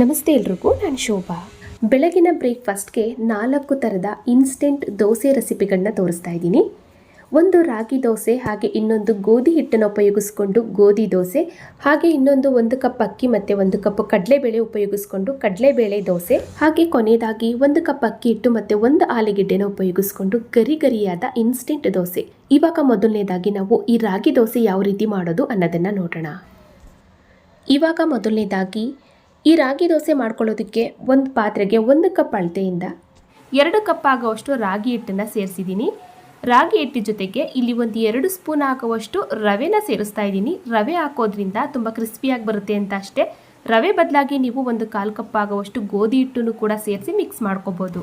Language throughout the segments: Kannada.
ನಮಸ್ತೆ ಎಲ್ರಿಗೂ, ನಾನು ಶೋಭಾ. ಬೆಳಗಿನ ಬ್ರೇಕ್ಫಾಸ್ಟ್ಗೆ ನಾಲ್ಕು ಥರದ ಇನ್ಸ್ಟೆಂಟ್ ದೋಸೆ ರೆಸಿಪಿಗಳನ್ನ ತೋರಿಸ್ತಾ ಇದ್ದೀನಿ. ಒಂದು ರಾಗಿ ದೋಸೆ, ಹಾಗೆ ಇನ್ನೊಂದು ಗೋಧಿ ಹಿಟ್ಟನ್ನು ಉಪಯೋಗಿಸ್ಕೊಂಡು ಗೋಧಿ ದೋಸೆ, ಹಾಗೆ ಇನ್ನೊಂದು ಒಂದು ಕಪ್ ಅಕ್ಕಿ ಮತ್ತು ಒಂದು ಕಪ್ ಕಡಲೆಬೇಳೆ ಉಪಯೋಗಿಸ್ಕೊಂಡು ಕಡಲೆಬೇಳೆ ದೋಸೆ, ಹಾಗೆ ಕೊನೆಯದಾಗಿ ಒಂದು ಕಪ್ ಅಕ್ಕಿ ಹಿಟ್ಟು ಮತ್ತು ಒಂದು ಆಲೂಗೆಡ್ಡೆನ ಉಪಯೋಗಿಸ್ಕೊಂಡು ಗರಿ ಗರಿಯಾದ ಇನ್ಸ್ಟೆಂಟ್ ದೋಸೆ. ಇವಾಗ ಮೊದಲನೇದಾಗಿ ನಾವು ಈ ರಾಗಿ ದೋಸೆ ಯಾವ ರೀತಿ ಮಾಡೋದು ಅನ್ನೋದನ್ನು ನೋಡೋಣ. ಇವಾಗ ಮೊದಲನೇದಾಗಿ ಈ ರಾಗಿ ದೋಸೆ ಮಾಡ್ಕೊಳ್ಳೋದಕ್ಕೆ ಒಂದು ಪಾತ್ರೆಗೆ ಒಂದು ಕಪ್ ಅಳತೆಯಿಂದ ಎರಡು ಕಪ್ ಆಗುವಷ್ಟು ರಾಗಿ ಹಿಟ್ಟನ್ನು ಸೇರಿಸಿದ್ದೀನಿ. ರಾಗಿ ಹಿಟ್ಟಿನ ಜೊತೆಗೆ ಇಲ್ಲಿ ಒಂದು ಎರಡು ಸ್ಪೂನ್ ಹಾಕುವಷ್ಟು ರವೆನ ಸೇರಿಸ್ತಾ ಇದ್ದೀನಿ. ರವೆ ಹಾಕೋದ್ರಿಂದ ತುಂಬ ಕ್ರಿಸ್ಪಿಯಾಗಿ ಬರುತ್ತೆ ಅಂತ ಅಷ್ಟೇ. ರವೆ ಬದಲಾಗಿ ನೀವು ಒಂದು ಕಾಲು ಕಪ್ ಆಗುವಷ್ಟು ಗೋಧಿ ಹಿಟ್ಟನ್ನು ಕೂಡ ಸೇರಿಸಿ ಮಿಕ್ಸ್ ಮಾಡ್ಕೋಬೋದು.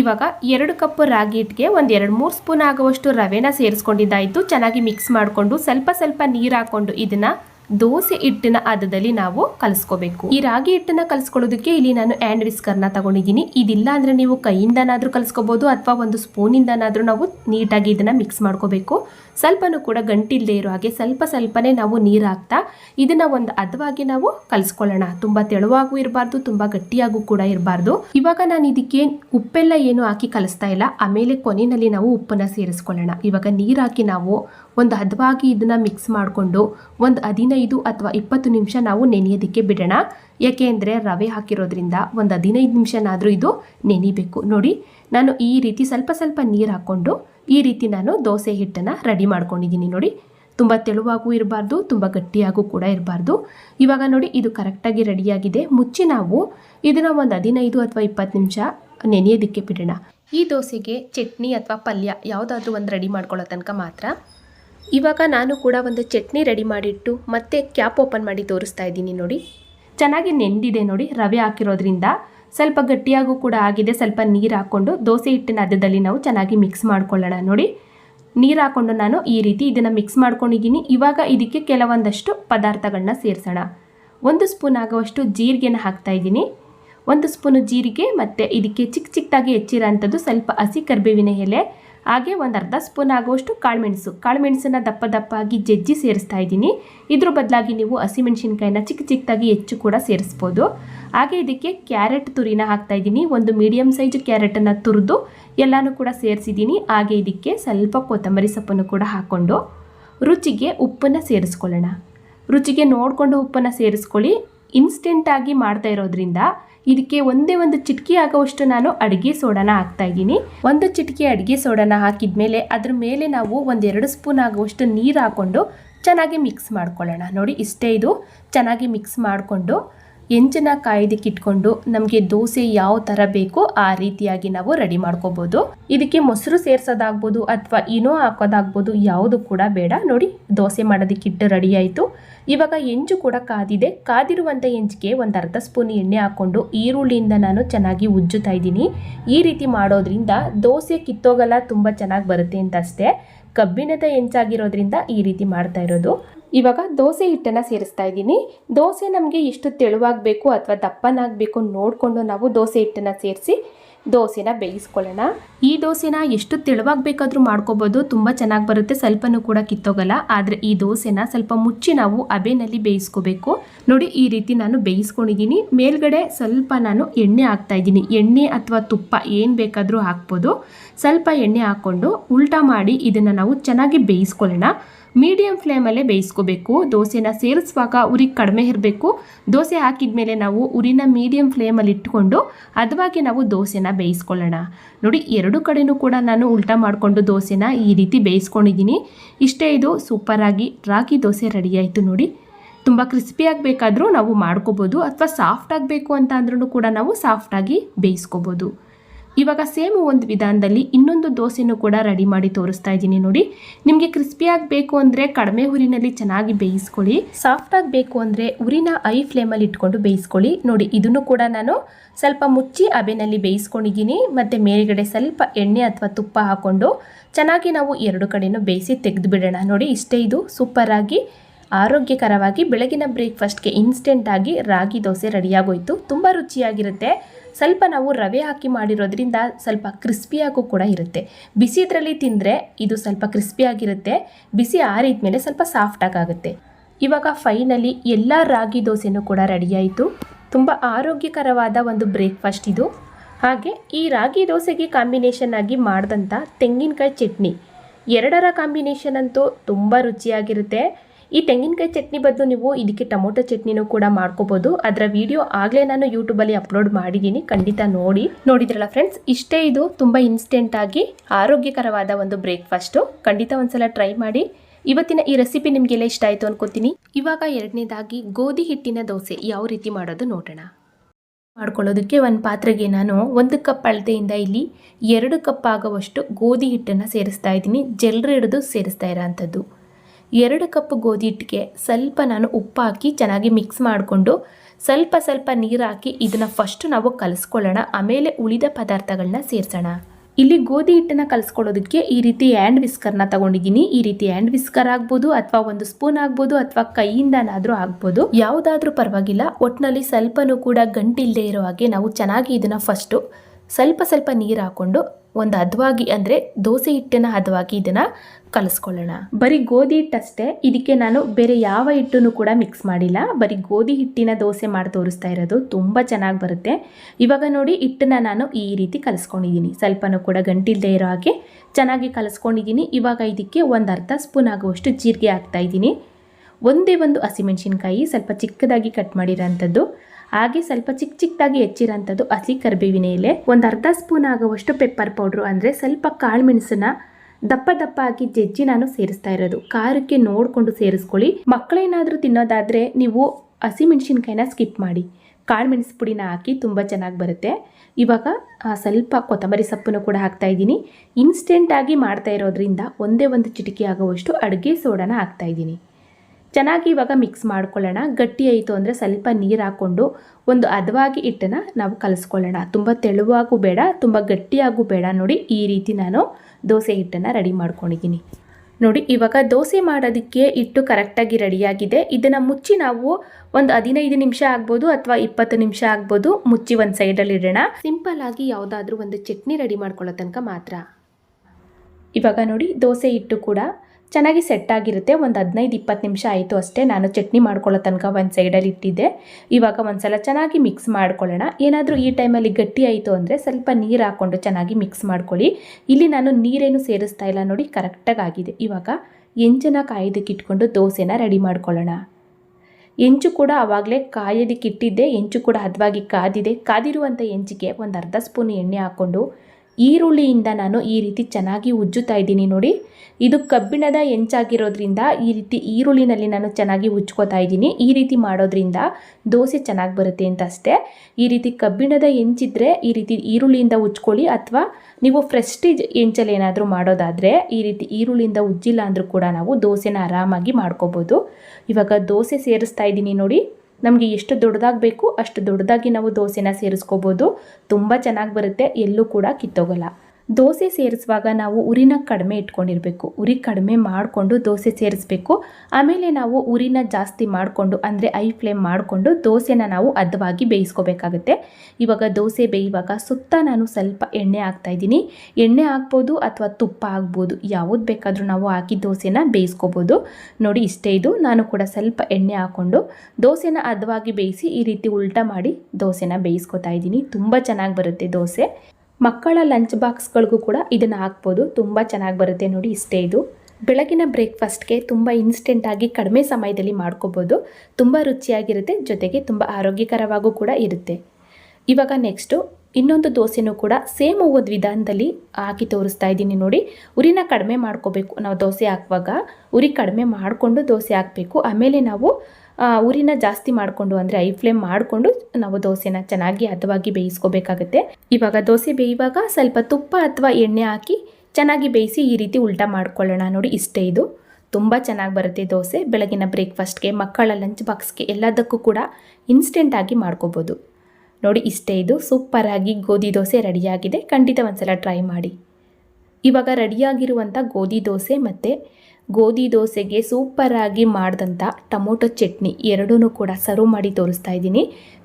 ಇವಾಗ ಎರಡು ಕಪ್ ರಾಗಿ ಹಿಟ್ಟಿಗೆ ಒಂದು ಎರಡು ಮೂರು ಸ್ಪೂನ್ ಆಗುವಷ್ಟು ರವೆನ ಸೇರಿಸ್ಕೊಂಡಿದ್ದಾಯಿತು. ಚೆನ್ನಾಗಿ ಮಿಕ್ಸ್ ಮಾಡಿಕೊಂಡು ಸ್ವಲ್ಪ ಸ್ವಲ್ಪ ನೀರು ಹಾಕ್ಕೊಂಡು ಇದನ್ನ ದೋಸೆ ಹಿಟ್ಟಿನ ಹದದಲ್ಲಿ ನಾವು ಕಲಿಸ್ಕೋಬೇಕು. ಈ ರಾಗಿ ಹಿಟ್ಟನ್ನ ಕಲಿಸ್ಕೊಳ್ಳೋದಕ್ಕೆ ಇಲ್ಲಿ ನಾನು ಹ್ಯಾಂಡ್ ವಿಸ್ಕರ್ನ ತಗೊಂಡಿದ್ದೀನಿ. ಇದಿಲ್ಲ ಅಂದ್ರೆ ನೀವು ಕೈಯಿಂದನಾದ್ರೂ ಕಲಿಸ್ಕೋಬಹುದು ಅಥವಾ ಒಂದು ಸ್ಪೂನಿಂದನಾದ್ರೂ ನಾವು ನೀಟಾಗಿ ಇದನ್ನ ಮಿಕ್ಸ್ ಮಾಡ್ಕೋಬೇಕು. ಸ್ವಲ್ಪನೂ ಕೂಡ ಗಂಟಿಲ್ಲದೆ ಇರೋ ಹಾಗೆ ಸ್ವಲ್ಪ ಸ್ವಲ್ಪನೇ ನಾವು ನೀರು ಹಾಕ್ತಾ ಇದನ್ನ ಒಂದು ಹದವಾಗಿ ನಾವು ಕಲಿಸ್ಕೊಳ್ಳೋಣ. ತುಂಬಾ ತೆಳುವಾಗೂ ಇರಬಾರ್ದು, ತುಂಬಾ ಗಟ್ಟಿಯಾಗೂ ಕೂಡ ಇರಬಾರ್ದು. ಇವಾಗ ನಾನು ಇದಕ್ಕೆ ಉಪ್ಪೆಲ್ಲ ಏನು ಹಾಕಿ ಕಲಿಸ್ತಾ ಇಲ್ಲ. ಆಮೇಲೆ ಕೊನೆಯಲ್ಲಿ ನಾವು ಉಪ್ಪನ್ನ ಸೇರಿಸ್ಕೊಳ್ಳೋಣ. ಇವಾಗ ನೀರು ಹಾಕಿ ನಾವು ಒಂದು ಹದವಾಗಿ ಇದನ್ನು ಮಿಕ್ಸ್ ಮಾಡಿಕೊಂಡು ಒಂದು ಹದಿನೈದು ಅಥವಾ ಇಪ್ಪತ್ತು ನಿಮಿಷ ನಾವು ನೆನೆಯೋದಕ್ಕೆ ಬಿಡೋಣ. ಯಾಕೆಂದರೆ ರವೆ ಹಾಕಿರೋದ್ರಿಂದ ಒಂದು ಹದಿನೈದು ನಿಮಿಷನಾದರೂ ಇದು ನೆನಿಬೇಕು. ನೋಡಿ, ನಾನು ಈ ರೀತಿ ಸ್ವಲ್ಪ ಸ್ವಲ್ಪ ನೀರು ಹಾಕ್ಕೊಂಡು ಈ ರೀತಿ ನಾನು ದೋಸೆ ಹಿಟ್ಟನ್ನು ರೆಡಿ ಮಾಡ್ಕೊಂಡಿದ್ದೀನಿ. ನೋಡಿ, ತುಂಬ ತೆಳುವಾಗೂ ಇರಬಾರ್ದು, ತುಂಬ ಗಟ್ಟಿಯಾಗೂ ಕೂಡ ಇರಬಾರ್ದು. ಇವಾಗ ನೋಡಿ, ಇದು ಕರೆಕ್ಟಾಗಿ ರೆಡಿಯಾಗಿದೆ. ಮುಚ್ಚಿ ನಾವು ಇದನ್ನು ಒಂದು ಹದಿನೈದು ಅಥವಾ ಇಪ್ಪತ್ತು ನಿಮಿಷ ನೆನೆಯೋದಕ್ಕೆ ಬಿಡೋಣ. ಈ ದೋಸೆಗೆ ಚಟ್ನಿ ಅಥವಾ ಪಲ್ಯ ಯಾವುದಾದ್ರೂ ಒಂದು ರೆಡಿ ಮಾಡ್ಕೊಳ್ಳೋ ತನಕ ಮಾತ್ರ ಇವಾಗ ನಾನು ಕೂಡ ಒಂದು ಚಟ್ನಿ ರೆಡಿ ಮಾಡಿಟ್ಟು ಮತ್ತೆ ಕ್ಯಾಪ್ ಓಪನ್ ಮಾಡಿ ತೋರಿಸ್ತಾ ಇದ್ದೀನಿ ನೋಡಿ. ಚೆನ್ನಾಗಿ ನೆಂದಿದೆ ನೋಡಿ ರವೆ ಹಾಕಿರೋದ್ರಿಂದ. ಸ್ವಲ್ಪ ಗಟ್ಟಿಯಾಗೂ ಕೂಡ ಆಗಿದೆ, ಸ್ವಲ್ಪ ನೀರು ಹಾಕ್ಕೊಂಡು ದೋಸೆ ಹಿಟ್ಟಿನ ಅದ್ದದಲ್ಲಿ ನಾವು ಚೆನ್ನಾಗಿ ಮಿಕ್ಸ್ ಮಾಡ್ಕೊಳ್ಳೋಣ ನೋಡಿ. ನೀರು ಹಾಕ್ಕೊಂಡು ನಾನು ಈ ರೀತಿ ಇದನ್ನು ಮಿಕ್ಸ್ ಮಾಡ್ಕೊಂಡಿದ್ದೀನಿ. ಇವಾಗ ಇದಕ್ಕೆ ಕೆಲವೊಂದಷ್ಟು ಪದಾರ್ಥಗಳನ್ನ ಸೇರಿಸೋಣ. ಒಂದು ಸ್ಪೂನ್ ಆಗುವಷ್ಟು ಜೀರಿಗೆನ ಹಾಕ್ತಾ ಇದ್ದೀನಿ. ಒಂದು ಸ್ಪೂನು ಜೀರಿಗೆ ಮತ್ತು ಇದಕ್ಕೆ ಚಿಕ್ಕ ಚಿಕ್ಕದಾಗಿ ಹೆಚ್ಚಿರೋ ಅಂಥದ್ದು ಸ್ವಲ್ಪ ಹಸಿ ಕರಿಬೇವಿನ ಎಲೆ ಹಾಗೆ ಒಂದು ಅರ್ಧ ಸ್ಪೂನ್ ಆಗುವಷ್ಟು ಕಾಳುಮೆಣಸು. ಕಾಳುಮೆಣಸನ್ನ ದಪ್ಪ ದಪ್ಪಾಗಿ ಜಜ್ಜಿ ಸೇರಿಸ್ತಾ ಇದ್ದೀನಿ. ಇದ್ರ ಬದಲಾಗಿ ನೀವು ಹಸಿಮೆಣಸಿನ್ಕಾಯಿನ ಚಿಕ್ಕ ಚಿಕ್ಕದಾಗಿ ಹೆಚ್ಚು ಕೂಡ ಸೇರಿಸ್ಬೋದು. ಹಾಗೆ ಇದಕ್ಕೆ ಕ್ಯಾರೆಟ್ ತುರಿನ ಹಾಕ್ತಾ ಇದ್ದೀನಿ. ಒಂದು ಮೀಡಿಯಮ್ ಸೈಜ್ ಕ್ಯಾರೆಟನ್ನು ತುರಿದು ಎಲ್ಲನೂ ಕೂಡ ಸೇರಿಸಿದ್ದೀನಿ. ಹಾಗೆ ಇದಕ್ಕೆ ಸ್ವಲ್ಪ ಕೊತ್ತಂಬರಿ ಸೊಪ್ಪನ್ನು ಕೂಡ ಹಾಕ್ಕೊಂಡು ರುಚಿಗೆ ಉಪ್ಪನ್ನು ಸೇರಿಸ್ಕೊಳ್ಳೋಣ. ರುಚಿಗೆ ನೋಡಿಕೊಂಡು ಉಪ್ಪನ್ನು ಸೇರಿಸ್ಕೊಳ್ಳಿ. ಇನ್ಸ್ಟೆಂಟಾಗಿ ಮಾಡ್ತಾ ಇರೋದ್ರಿಂದ ಇದಕ್ಕೆ ಒಂದೇ ಒಂದು ಚಿಟಕಿ ಆಗೋವಷ್ಟು ನಾನು ಅಡುಗೆ ಸೋಡಾನ ಹಾಕ್ತಾ ಇದ್ದೀನಿ. ಒಂದು ಚಿಟಕಿ ಅಡುಗೆ ಸೋಡಾನ ಹಾಕಿದ್ಮೇಲೆ ಅದ್ರ ಮೇಲೆ ನಾವು ಒಂದೆರಡು ಸ್ಪೂನ್ ಆಗುವಷ್ಟು ನೀರು ಹಾಕ್ಕೊಂಡು ಚೆನ್ನಾಗಿ ಮಿಕ್ಸ್ ಮಾಡ್ಕೊಳ್ಳೋಣ. ನೋಡಿ ಇಷ್ಟೇ ಇದು. ಚೆನ್ನಾಗಿ ಮಿಕ್ಸ್ ಮಾಡಿಕೊಂಡು ಎಂಜನ ಕಾಯ್ದಕ್ಕೆ ಇಟ್ಕೊಂಡು ನಮಗೆ ದೋಸೆ ಯಾವ ಥರ ಬೇಕೋ ಆ ರೀತಿಯಾಗಿ ನಾವು ರೆಡಿ ಮಾಡ್ಕೋಬೋದು. ಇದಕ್ಕೆ ಮೊಸರು ಸೇರ್ಸೋದಾಗ್ಬೋದು ಅಥವಾ ಏನೋ ಹಾಕೋದಾಗ್ಬೋದು ಯಾವುದು ಕೂಡ ಬೇಡ. ನೋಡಿ, ದೋಸೆ ಮಾಡೋದಕ್ಕಿಟ್ಟು ರೆಡಿ ಆಯಿತು. ಇವಾಗ ಎಂಜು ಕೂಡ ಕಾದಿದೆ. ಕಾದಿರುವಂಥ ಎಂಜಿಗೆ ಒಂದು ಅರ್ಧ ಸ್ಪೂನ್ ಎಣ್ಣೆ ಹಾಕ್ಕೊಂಡು ಈರುಳ್ಳಿಯಿಂದ ನಾನು ಚೆನ್ನಾಗಿ ಉಜ್ಜುತ್ತಾ ಇದ್ದೀನಿ. ಈ ರೀತಿ ಮಾಡೋದ್ರಿಂದ ದೋಸೆ ಕಿತ್ತೋಗಲ್ಲ, ತುಂಬ ಚೆನ್ನಾಗಿ ಬರುತ್ತೆ ಅಂತ ಅಷ್ಟೇ ಕಬ್ಬಿಣದ ಹೆಂಚಾಗಿರೋದ್ರಿಂದ ಈ ರೀತಿ ಮಾಡ್ತಾ ಇರೋದು. ಇವಾಗ ದೋಸೆ ಹಿಟ್ಟನ್ನು ಸೇರಿಸ್ತಾ ಇದ್ದೀನಿ. ದೋಸೆ ನಮಗೆ ಎಷ್ಟು ತೆಳುವಾಗಬೇಕು ಅಥವಾ ದಪ್ಪನಾಗಬೇಕು ನೋಡಿಕೊಂಡು ನಾವು ದೋಸೆ ಹಿಟ್ಟನ್ನು ಸೇರಿಸಿ ದೋಸೆನ ಬೇಯಿಸ್ಕೊಳ್ಳೋಣ. ಈ ದೋಸೆನ ಎಷ್ಟು ತೆಳುವಾಗಿ ಬೇಕಾದರೂ ಮಾಡ್ಕೋಬೋದು, ತುಂಬ ಚೆನ್ನಾಗಿ ಬರುತ್ತೆ, ಸ್ವಲ್ಪನೂ ಕೂಡ ಕಿತ್ತೋಗಲ್ಲ. ಆದರೆ ಈ ದೋಸೆನ ಸ್ವಲ್ಪ ಮುಚ್ಚಿ ನಾವು ಅಬೆನಲ್ಲಿ ಬೇಯಿಸ್ಕೋಬೇಕು. ನೋಡಿ, ಈ ರೀತಿ ನಾನು ಬೇಯಿಸ್ಕೊಂಡಿದ್ದೀನಿ. ಮೇಲ್ಗಡೆ ಸ್ವಲ್ಪ ನಾನು ಎಣ್ಣೆ ಹಾಕ್ತಾ ಇದ್ದೀನಿ. ಎಣ್ಣೆ ಅಥವಾ ತುಪ್ಪ ಏನು ಬೇಕಾದರೂ ಹಾಕ್ಬೋದು. ಸ್ವಲ್ಪ ಎಣ್ಣೆ ಹಾಕ್ಕೊಂಡು ಉಲ್ಟಾ ಮಾಡಿ ಇದನ್ನು ನಾವು ಚೆನ್ನಾಗಿ ಬೇಯಿಸ್ಕೊಳ್ಳೋಣ. ಮೀಡಿಯಂ ಫ್ಲೇಮಲ್ಲೇ ಬೇಯಿಸ್ಕೋಬೇಕು. ದೋಸೆನ ಸೇರಿಸುವಾಗ ಉರಿ ಕಡಿಮೆ ಇರಬೇಕು. ದೋಸೆ ಹಾಕಿದ ಮೇಲೆ ನಾವು ಉರಿನ ಮೀಡಿಯಂ ಫ್ಲೇಮಲ್ಲಿ ಇಟ್ಕೊಂಡು ಅದವಾಗಿ ನಾವು ದೋಸೆನ ಬೇಯಿಸ್ಕೊಳ್ಳೋಣ. ನೋಡಿ, ಎರಡು ಕಡೆಯೂ ಕೂಡ ನಾನು ಉಲ್ಟಾ ಮಾಡಿಕೊಂಡು ದೋಸೆನ ಈ ರೀತಿ ಬೇಯಿಸ್ಕೊಂಡಿದ್ದೀನಿ. ಇಷ್ಟೇ ಇದು ಸೂಪರಾಗಿ ರಾಗಿ ದೋಸೆ ರೆಡಿ ಆಯಿತು ನೋಡಿ. ತುಂಬ ಕ್ರಿಸ್ಪಿಯಾಗಿ ಬೇಕಾದರೂ ನಾವು ಮಾಡ್ಕೋಬೋದು ಅಥವಾ ಸಾಫ್ಟ್ ಆಗಬೇಕು ಅಂತ ಅಂದ್ರೂ ಕೂಡ ನಾವು ಸಾಫ್ಟಾಗಿ ಬೇಯಿಸ್ಕೋಬೋದು. ಇವಾಗ ಸೇಮ್ ಒಂದು ವಿಧಾನದಲ್ಲಿ ಇನ್ನೊಂದು ದೋಸೆನೂ ಕೂಡ ರೆಡಿ ಮಾಡಿ ತೋರಿಸ್ತಾ ಇದ್ದೀನಿ ನೋಡಿ. ನಿಮಗೆ ಕ್ರಿಸ್ಪಿಯಾಗಿ ಬೇಕು ಅಂದರೆ ಕಡಿಮೆ ಹುರಿನಲ್ಲಿ ಚೆನ್ನಾಗಿ ಬೇಯಿಸ್ಕೊಳ್ಳಿ. ಸಾಫ್ಟಾಗಿ ಬೇಕು ಅಂದರೆ ಉರಿನ ಐ ಫ್ಲೇಮಲ್ಲಿ ಇಟ್ಕೊಂಡು ಬೇಯಿಸ್ಕೊಳ್ಳಿ. ನೋಡಿ, ಇದನ್ನು ಕೂಡ ನಾನು ಸ್ವಲ್ಪ ಮುಚ್ಚಿ ಅಬೆನಲ್ಲಿ ಬೇಯಿಸ್ಕೊಂಡಿದ್ದೀನಿ. ಮತ್ತು ಮೇಲ್ಗಡೆ ಸ್ವಲ್ಪ ಎಣ್ಣೆ ಅಥವಾ ತುಪ್ಪ ಹಾಕ್ಕೊಂಡು ಚೆನ್ನಾಗಿ ನಾವು ಎರಡು ಕಡೆಯೂ ಬೇಯಿಸಿ ತೆಗೆದು ಬಿಡೋಣ ನೋಡಿ, ಇಷ್ಟೇ ಇದು ಸೂಪರಾಗಿ ಆರೋಗ್ಯಕರವಾಗಿ ಬೆಳಗಿನ ಬ್ರೇಕ್ಫಾಸ್ಟ್ಗೆ ಇನ್ಸ್ಟೆಂಟಾಗಿ ರಾಗಿ ದೋಸೆ ರೆಡಿಯಾಗೋಯಿತು ತುಂಬ ರುಚಿಯಾಗಿರುತ್ತೆ. ಸ್ವಲ್ಪ ನಾವು ರವೆ ಹಾಕಿ ಮಾಡಿರೋದ್ರಿಂದ ಸ್ವಲ್ಪ ಕ್ರಿಸ್ಪಿಯಾಗೂ ಕೂಡ ಇರುತ್ತೆ. ಬಿಸಿ ಇದರಲ್ಲಿ ತಿಂದರೆ ಇದು ಸ್ವಲ್ಪ ಕ್ರಿಸ್ಪಿಯಾಗಿರುತ್ತೆ ಬಿಸಿ ಆರಿದ ಮೇಲೆ ಸ್ವಲ್ಪ ಸಾಫ್ಟಾಗಿ ಆಗುತ್ತೆ. ಇವಾಗ ಫೈನಲಿ ಎಲ್ಲ ರಾಗಿ ದೋಸೆನೂ ಕೂಡ ರೆಡಿಯಾಯಿತು ತುಂಬ ಆರೋಗ್ಯಕರವಾದ ಒಂದು ಬ್ರೇಕ್ಫಾಸ್ಟ್ ಇದು. ಹಾಗೆ ಈ ರಾಗಿ ದೋಸೆಗೆ ಕಾಂಬಿನೇಷನ್ ಆಗಿ ಮಾಡಿದಂಥ ತೆಂಗಿನಕಾಯಿ ಚಟ್ನಿ. ಎರಡರ ಕಾಂಬಿನೇಷನ್ ಅಂತೂ ತುಂಬ ರುಚಿಯಾಗಿರುತ್ತೆ. ಈ ತೆಂಗಿನಕಾಯಿ ಚಟ್ನಿ ಬದಲು ನೀವು ಇದಕ್ಕೆ ಟೊಮೊಟೊ ಚಟ್ನಿನೂ ಕೂಡ ಮಾಡ್ಕೋಬೋದು. ಅದರ ವಿಡಿಯೋ ಆಗಲೇ ನಾನು ಯೂಟ್ಯೂಬಲ್ಲಿ ಅಪ್ಲೋಡ್ ಮಾಡಿದ್ದೀನಿ. ಖಂಡಿತ ನೋಡಿ. ನೋಡಿದ್ರಲ್ಲ ಫ್ರೆಂಡ್ಸ್ ಇಷ್ಟೇ ಇದು ತುಂಬ ಇನ್ಸ್ಟೆಂಟಾಗಿ ಆರೋಗ್ಯಕರವಾದ ಒಂದು ಬ್ರೇಕ್ಫಾಸ್ಟು ಖಂಡಿತ ಒಂದ್ಸಲ ಟ್ರೈ ಮಾಡಿ. ಇವತ್ತಿನ ಈ ರೆಸಿಪಿ ನಿಮಗೆಲ್ಲ ಇಷ್ಟ ಆಯಿತು ಅನ್ಕೋತೀನಿ. ಇವಾಗ ಎರಡನೇದಾಗಿ ಗೋಧಿ ಹಿಟ್ಟಿನ ದೋಸೆ ಯಾವ ರೀತಿ ಮಾಡೋದು ನೋಡೋಣ. ಮಾಡ್ಕೊಳ್ಳೋದಕ್ಕೆ ಒಂದು ಪಾತ್ರೆಗೆ ನಾನು ಒಂದು ಕಪ್ ಅಳತೆಯಿಂದ ಇಲ್ಲಿ ಎರಡು ಕಪ್ ಆಗುವಷ್ಟು ಗೋಧಿ ಹಿಟ್ಟನ್ನು ಸೇರಿಸ್ತಾ ಇದ್ದೀನಿ. ಜೆಲ್ರು ಹಿಡಿದು ಸೇರಿಸ್ತಾ ಇರೋ ಅಂಥದ್ದು ಎರಡು ಕಪ್ ಗೋಧಿ ಹಿಟ್ಟಿಗೆ ಸ್ವಲ್ಪ ನಾನು ಉಪ್ಪು ಹಾಕಿ ಚೆನ್ನಾಗಿ ಮಿಕ್ಸ್ ಮಾಡಿಕೊಂಡು ಸ್ವಲ್ಪ ಸ್ವಲ್ಪ ನೀರು ಹಾಕಿ ಇದನ್ನು ಫಸ್ಟ್ ನಾವು ಕಲಿಸ್ಕೊಳ್ಳೋಣ. ಆಮೇಲೆ ಉಳಿದ ಪದಾರ್ಥಗಳನ್ನ ಸೇರಿಸೋಣ. ಇಲ್ಲಿ ಗೋಧಿ ಹಿಟ್ಟನ್ನು ಕಲಿಸ್ಕೊಳ್ಳೋದಕ್ಕೆ ಈ ರೀತಿ ಹ್ಯಾಂಡ್ ವಿಸ್ಕರ್ನ ತಗೊಂಡಿದ್ದೀನಿ. ಈ ರೀತಿ ಹ್ಯಾಂಡ್ ವಿಸ್ಕರ್ ಆಗ್ಬೋದು ಅಥವಾ ಒಂದು ಸ್ಪೂನ್ ಆಗ್ಬೋದು ಅಥವಾ ಕೈಯಿಂದನಾದರೂ ಆಗ್ಬೋದು. ಯಾವುದಾದ್ರೂ ಪರವಾಗಿಲ್ಲ. ಒಟ್ಟಿನಲ್ಲಿ ಸ್ವಲ್ಪನೂ ಕೂಡ ಗಂಟಿಲ್ಲದೆ ಇರೋ ಹಾಗೆ ನಾವು ಚೆನ್ನಾಗಿ ಇದನ್ನು ಫಸ್ಟು ಸ್ವಲ್ಪ ಸ್ವಲ್ಪ ನೀರು ಹಾಕ್ಕೊಂಡು ಒಂದು ಹದವಾಗಿ ಅಂದರೆ ದೋಸೆ ಹಿಟ್ಟನ್ನು ಹದವಾಗಿ ಇದನ್ನು ಕಲಿಸ್ಕೊಳ್ಳೋಣ. ಬರೀ ಗೋಧಿ ಹಿಟ್ಟಷ್ಟೇ, ಇದಕ್ಕೆ ನಾನು ಬೇರೆ ಯಾವ ಹಿಟ್ಟನ್ನು ಕೂಡ ಮಿಕ್ಸ್ ಮಾಡಿಲ್ಲ. ಬರೀ ಗೋಧಿ ಹಿಟ್ಟಿನ ದೋಸೆ ಮಾಡಿ ತೋರಿಸ್ತಾ ಇರೋದು ತುಂಬ ಚೆನ್ನಾಗಿ ಬರುತ್ತೆ. ಇವಾಗ ನೋಡಿ ಹಿಟ್ಟನ್ನ ನಾನು ಈ ರೀತಿ ಕಲಿಸ್ಕೊಂಡಿದ್ದೀನಿ. ಸ್ವಲ್ಪನೂ ಕೂಡ ಗಂಟಿಲ್ಲದೆ ಇರೋ ಹಾಗೆ ಚೆನ್ನಾಗಿ ಕಲಿಸ್ಕೊಂಡಿದ್ದೀನಿ. ಇವಾಗ ಇದಕ್ಕೆ ಒಂದು ಅರ್ಧ ಸ್ಪೂನ್ ಆಗುವಷ್ಟು ಜೀರಿಗೆ ಹಾಕ್ತಾ ಇದ್ದೀನಿ. ಒಂದೇ ಒಂದು ಹಸಿಮೆಣಸಿನ್ಕಾಯಿ, ಸ್ವಲ್ಪ ಚಿಕ್ಕದಾಗಿ ಕಟ್ ಮಾಡಿರೋಂಥದ್ದು. ಹಾಗೆ ಸ್ವಲ್ಪ ಚಿಕ್ಕ ಚಿಕ್ಕದಾಗಿ ಹೆಚ್ಚಿರೋಂಥದ್ದು ಹಸಿ ಕರಿಬೇವಿನ ಎಲೆ, ಒಂದು ಅರ್ಧ ಸ್ಪೂನ್ ಆಗುವಷ್ಟು ಪೆಪ್ಪರ್ ಪೌಡ್ರು ಅಂದರೆ ಸ್ವಲ್ಪ ಕಾಳು ಮೆಣಸನ್ನ ದಪ್ಪ ದಪ್ಪ ಹಾಕಿ ಜಜ್ಜಿ ನಾನು ಸೇರಿಸ್ತಾ ಇರೋದು. ಖಾರಕ್ಕೆ ನೋಡಿಕೊಂಡು ಸೇರಿಸ್ಕೊಳ್ಳಿ. ಮಕ್ಕಳೇನಾದರೂ ತಿನ್ನೋದಾದರೆ ನೀವು ಹಸಿಮೆಣಸಿನ್ಕಾಯಿನ ಸ್ಕಿಪ್ ಮಾಡಿ. ಕಾಳು ಮೆಣಸು ಪುಡಿನ ಹಾಕಿ ತುಂಬ ಚೆನ್ನಾಗಿ ಬರುತ್ತೆ. ಇವಾಗ ಸ್ವಲ್ಪ ಕೊತ್ತಂಬರಿ ಸೊಪ್ಪನ್ನು ಕೂಡ ಹಾಕ್ತಾ ಇದ್ದೀನಿ. ಇನ್ಸ್ಟೆಂಟಾಗಿ ಮಾಡ್ತಾ ಇರೋದ್ರಿಂದ ಒಂದೇ ಒಂದು ಚಿಟಿಕೆ ಆಗುವಷ್ಟು ಅಡುಗೆ ಸೋಡಾನ ಹಾಕ್ತಾ ಇದ್ದೀನಿ. ಚೆನ್ನಾಗಿ ಇವಾಗ ಮಿಕ್ಸ್ ಮಾಡ್ಕೊಳ್ಳೋಣ. ಗಟ್ಟಿ ಆಯಿತು ಅಂದರೆ ಸ್ವಲ್ಪ ನೀರು ಹಾಕ್ಕೊಂಡು ಒಂದು ಹದವಾಗಿ ಹಿಟ್ಟನ್ನು ನಾವು ಕಲಿಸ್ಕೊಳ್ಳೋಣ. ತುಂಬ ತೆಳುವಾಗೂ ಬೇಡ, ತುಂಬ ಗಟ್ಟಿಯಾಗೂ ಬೇಡ. ನೋಡಿ, ಈ ರೀತಿ ನಾನು ದೋಸೆ ಹಿಟ್ಟನ್ನು ರೆಡಿ ಮಾಡ್ಕೊಂಡಿದ್ದೀನಿ. ನೋಡಿ, ಇವಾಗ ದೋಸೆ ಮಾಡೋದಕ್ಕೆ ಹಿಟ್ಟು ಕರೆಕ್ಟಾಗಿ ರೆಡಿಯಾಗಿದೆ ಇದನ್ನು ಮುಚ್ಚಿ ನಾವು ಒಂದು ಹದಿನೈದು ನಿಮಿಷ ಆಗ್ಬೋದು ಅಥವಾ ಇಪ್ಪತ್ತು ನಿಮಿಷ ಆಗ್ಬೋದು ಮುಚ್ಚಿ ಒಂದು ಸೈಡಲ್ಲಿ ಇಡೋಣ. ಸಿಂಪಲ್ ಆಗಿ ಯಾವುದಾದ್ರೂ ಒಂದು ಚಟ್ನಿ ರೆಡಿ ಮಾಡ್ಕೊಳ್ಳೋ ತನಕ ಮಾತ್ರ. ಇವಾಗ ನೋಡಿ, ದೋಸೆ ಹಿಟ್ಟು ಕೂಡ ಚೆನ್ನಾಗಿ ಸೆಟ್ ಆಗಿರುತ್ತೆ. ಒಂದು ಹದಿನೈದು, ಇಪ್ಪತ್ತು ನಿಮಿಷ ಆಯಿತು ಅಷ್ಟೇ ನಾನು ಚಟ್ನಿ ಮಾಡ್ಕೊಳ್ಳೋ ತನಕ ಒಂದು ಸೈಡಲ್ಲಿ ಇಟ್ಟಿದ್ದೆ. ಇವಾಗ ಒಂದು ಸಲ ಚೆನ್ನಾಗಿ ಮಿಕ್ಸ್ ಮಾಡ್ಕೊಳ್ಳೋಣ. ಏನಾದರೂ ಈ ಟೈಮಲ್ಲಿ ಗಟ್ಟಿ ಆಯಿತು ಅಂದರೆ ಸ್ವಲ್ಪ ನೀರು ಹಾಕ್ಕೊಂಡು ಚೆನ್ನಾಗಿ ಮಿಕ್ಸ್ ಮಾಡ್ಕೊಳ್ಳಿ. ಇಲ್ಲಿ ನಾನು ನೀರೇನು ಸೇರಿಸ್ತಾ ಇಲ್ಲ ನೋಡಿ ಕರೆಕ್ಟಾಗಿ ಆಗಿದೆ. ಇವಾಗ ಎಂಚನ ಕಾಯೋದಕ್ಕೆ ಇಟ್ಕೊಂಡು ದೋಸೆನ ರೆಡಿ ಮಾಡ್ಕೊಳ್ಳೋಣ. ಹೆಂಚು ಕೂಡ ಆವಾಗಲೇ ಕಾಯೋದಕ್ಕಿಟ್ಟಿದ್ದೆ ಹೆಂಚು ಕೂಡ ಹದವಾಗಿ ಕಾದಿದೆ. ಕಾದಿರುವಂಥ ಹೆಂಚಿಗೆ ಒಂದು ಅರ್ಧ ಸ್ಪೂನ್ ಎಣ್ಣೆ ಹಾಕ್ಕೊಂಡು ಈರುಳ್ಳಿಯಿಂದ ನಾನು ಈ ರೀತಿ ಚೆನ್ನಾಗಿ ಉಜ್ಜುತ್ತಾ ಇದ್ದೀನಿ ನೋಡಿ. ಇದು ಕಬ್ಬಿಣದ ಹೆಂಚಾಗಿರೋದ್ರಿಂದ ಈ ರೀತಿ ಈರುಳ್ಳಿನಲ್ಲಿ ನಾನು ಚೆನ್ನಾಗಿ ಉಜ್ಕೋತಾ ಇದ್ದೀನಿ. ಈ ರೀತಿ ಮಾಡೋದ್ರಿಂದ ದೋಸೆ ಚೆನ್ನಾಗಿ ಬರುತ್ತೆ ಅಂತ ಅಷ್ಟೇ. ಈ ರೀತಿ ಕಬ್ಬಿಣದ ಹೆಂಚಿದ್ರೆ ಈ ರೀತಿ ಈರುಳ್ಳಿಯಿಂದ ಉಜ್ಕೊಳ್ಳಿ ಅಥವಾ ನೀವು ಫ್ರೆಸ್ಟೀಜ್ ಹೆಂಚಲ್ಲಿ ಏನಾದರೂ ಮಾಡೋದಾದರೆ ಈ ರೀತಿ ಈರುಳ್ಳಿಯಿಂದ ಉಜ್ಜಿಲ್ಲ ಅಂದರೂ ಕೂಡ ನಾವು ದೋಸೆನ ಆರಾಮಾಗಿ ಮಾಡ್ಕೋಬೋದು. ಇವಾಗ ದೋಸೆ ಸೇರಿಸ್ತಾ ಇದ್ದೀನಿ ನೋಡಿ. ನಮಗೆ ಎಷ್ಟು ದೊಡ್ಡದಾಗಿ ಬೇಕು ಅಷ್ಟು ದೊಡ್ಡದಾಗಿ ನಾವು ದೋಸೆನ ಸೇರಿಸ್ಕೋಬೋದು. ತುಂಬ ಚೆನ್ನಾಗಿ ಬರುತ್ತೆ. ಎಲ್ಲೂ ಕೂಡ ಕಿತ್ತೋಗಲ್ಲ. ದೋಸೆ ಸೇರಿಸುವಾಗ ನಾವು ಉರಿನ ಕಡಿಮೆ ಇಟ್ಕೊಂಡಿರಬೇಕು. ಉರಿ ಕಡಿಮೆ ಮಾಡಿಕೊಂಡು ದೋಸೆ ಸೇರಿಸ್ಬೇಕು. ಆಮೇಲೆ ನಾವು ಉರಿನ ಜಾಸ್ತಿ ಮಾಡಿಕೊಂಡು, ಅಂದರೆ ಐ ಫ್ಲೇಮ್ ಮಾಡಿಕೊಂಡು ದೋಸೆನ ನಾವು ಹದವಾಗಿ ಬೇಯಿಸ್ಕೋಬೇಕಾಗುತ್ತೆ. ಇವಾಗ ದೋಸೆ ಬೇಯುವಾಗ ಸುತ್ತ ನಾನು ಸ್ವಲ್ಪ ಎಣ್ಣೆ ಹಾಕ್ತಾಯಿದ್ದೀನಿ ಎಣ್ಣೆ ಹಾಕ್ಬೋದು ಅಥವಾ ತುಪ್ಪ ಆಗ್ಬೋದು ಯಾವುದು ಬೇಕಾದರೂ ನಾವು ಹಾಕಿ ದೋಸೆನ ಬೇಯಿಸ್ಕೋಬೋದು. ನೋಡಿ, ಇಷ್ಟೇ ಇದು. ನಾನು ಕೂಡ ಸ್ವಲ್ಪ ಎಣ್ಣೆ ಹಾಕ್ಕೊಂಡು ದೋಸೆನ ಹದವಾಗಿ ಬೇಯಿಸಿ ಈ ರೀತಿ ಉಲ್ಟಾ ಮಾಡಿ ದೋಸೆನ ಬೇಯಿಸ್ಕೊತಾ ಇದ್ದೀನಿ. ತುಂಬ ಚೆನ್ನಾಗಿ ಬರುತ್ತೆ ದೋಸೆ. ಮಕ್ಕಳ ಲಂಚ್ ಬಾಕ್ಸ್ಗಳಿಗೂ ಕೂಡ ಇದನ್ನು ಹಾಕ್ಬೋದು. ತುಂಬ ಚೆನ್ನಾಗಿ ಬರುತ್ತೆ ನೋಡಿ ಇಷ್ಟೇ ಇದು. ಬೆಳಗಿನ ಬ್ರೇಕ್ಫಾಸ್ಟ್ಗೆ ತುಂಬ ಇನ್ಸ್ಟೆಂಟಾಗಿ ಕಡಿಮೆ ಸಮಯದಲ್ಲಿ ಮಾಡ್ಕೋಬೋದು. ತುಂಬ ರುಚಿಯಾಗಿರುತ್ತೆ, ಜೊತೆಗೆ ತುಂಬ ಆರೋಗ್ಯಕರವಾಗೂ ಕೂಡ ಇರುತ್ತೆ. ಇವಾಗ ನೆಕ್ಸ್ಟು ಇನ್ನೊಂದು ದೋಸೆನೂ ಕೂಡ ಸೇಮ್ ಒಂದು ವಿಧಾನದಲ್ಲಿ ಹಾಕಿ ತೋರಿಸ್ತಾ ಇದ್ದೀನಿ ನೋಡಿ. ಉರಿನ ಕಡಿಮೆ ಮಾಡ್ಕೋಬೇಕು. ನಾವು ದೋಸೆ ಹಾಕುವಾಗ ಉರಿ ಕಡಿಮೆ ಮಾಡಿಕೊಂಡು ದೋಸೆ ಹಾಕಬೇಕು. ಆಮೇಲೆ ನಾವು ಉರಿನ ಜಾಸ್ತಿ ಮಾಡಿಕೊಂಡು ಅಂದರೆ ಐ ಫ್ಲೇಮ್ ಮಾಡಿಕೊಂಡು ನಾವು ದೋಸೆನ ಚೆನ್ನಾಗಿ ಹದವಾಗಿ ಬೇಯಿಸ್ಕೋಬೇಕಾಗುತ್ತೆ. ಇವಾಗ ದೋಸೆ ಬೇಯುವಾಗ ಸ್ವಲ್ಪ ತುಪ್ಪ ಅಥವಾ ಎಣ್ಣೆ ಹಾಕಿ ಚೆನ್ನಾಗಿ ಬೇಯಿಸಿ ಈ ರೀತಿ ಉಲ್ಟಾ ಮಾಡ್ಕೊಳ್ಳೋಣ. ನೋಡಿ, ಇಷ್ಟೇ ಇದು. ತುಂಬ ಚೆನ್ನಾಗಿ ಬರುತ್ತೆ ದೋಸೆ. ಬೆಳಗಿನ ಬ್ರೇಕ್ಫಾಸ್ಟ್ಗೆ, ಮಕ್ಕಳ ಲಂಚ್ ಬಾಕ್ಸ್ಗೆ ಎಲ್ಲದಕ್ಕೂ ಕೂಡ ಇನ್ಸ್ಟೆಂಟಾಗಿ ಮಾಡ್ಕೋಬೋದು. ನೋಡಿ, ಇಷ್ಟೇ ಇದು. ಸೂಪರಾಗಿ ಗೋಧಿ ದೋಸೆ ರೆಡಿಯಾಗಿದೆ. ಖಂಡಿತ ಒಂದ್ಸಲ ಟ್ರೈ ಮಾಡಿ. ಇವಾಗ ರೆಡಿಯಾಗಿರುವಂಥ ಗೋಧಿ ದೋಸೆ ಮತ್ತು ಗೋಧಿ ದೋಸೆಗೆ ಸೂಪರಾಗಿ ಮಾಡಿದಂಥ ಟೊಮೊಟೊ ಚಟ್ನಿ ಎರಡೂ ಕೂಡ ಸರ್ವ್ ಮಾಡಿ ತೋರಿಸ್ತಾ ಇದ್ದೀನಿ.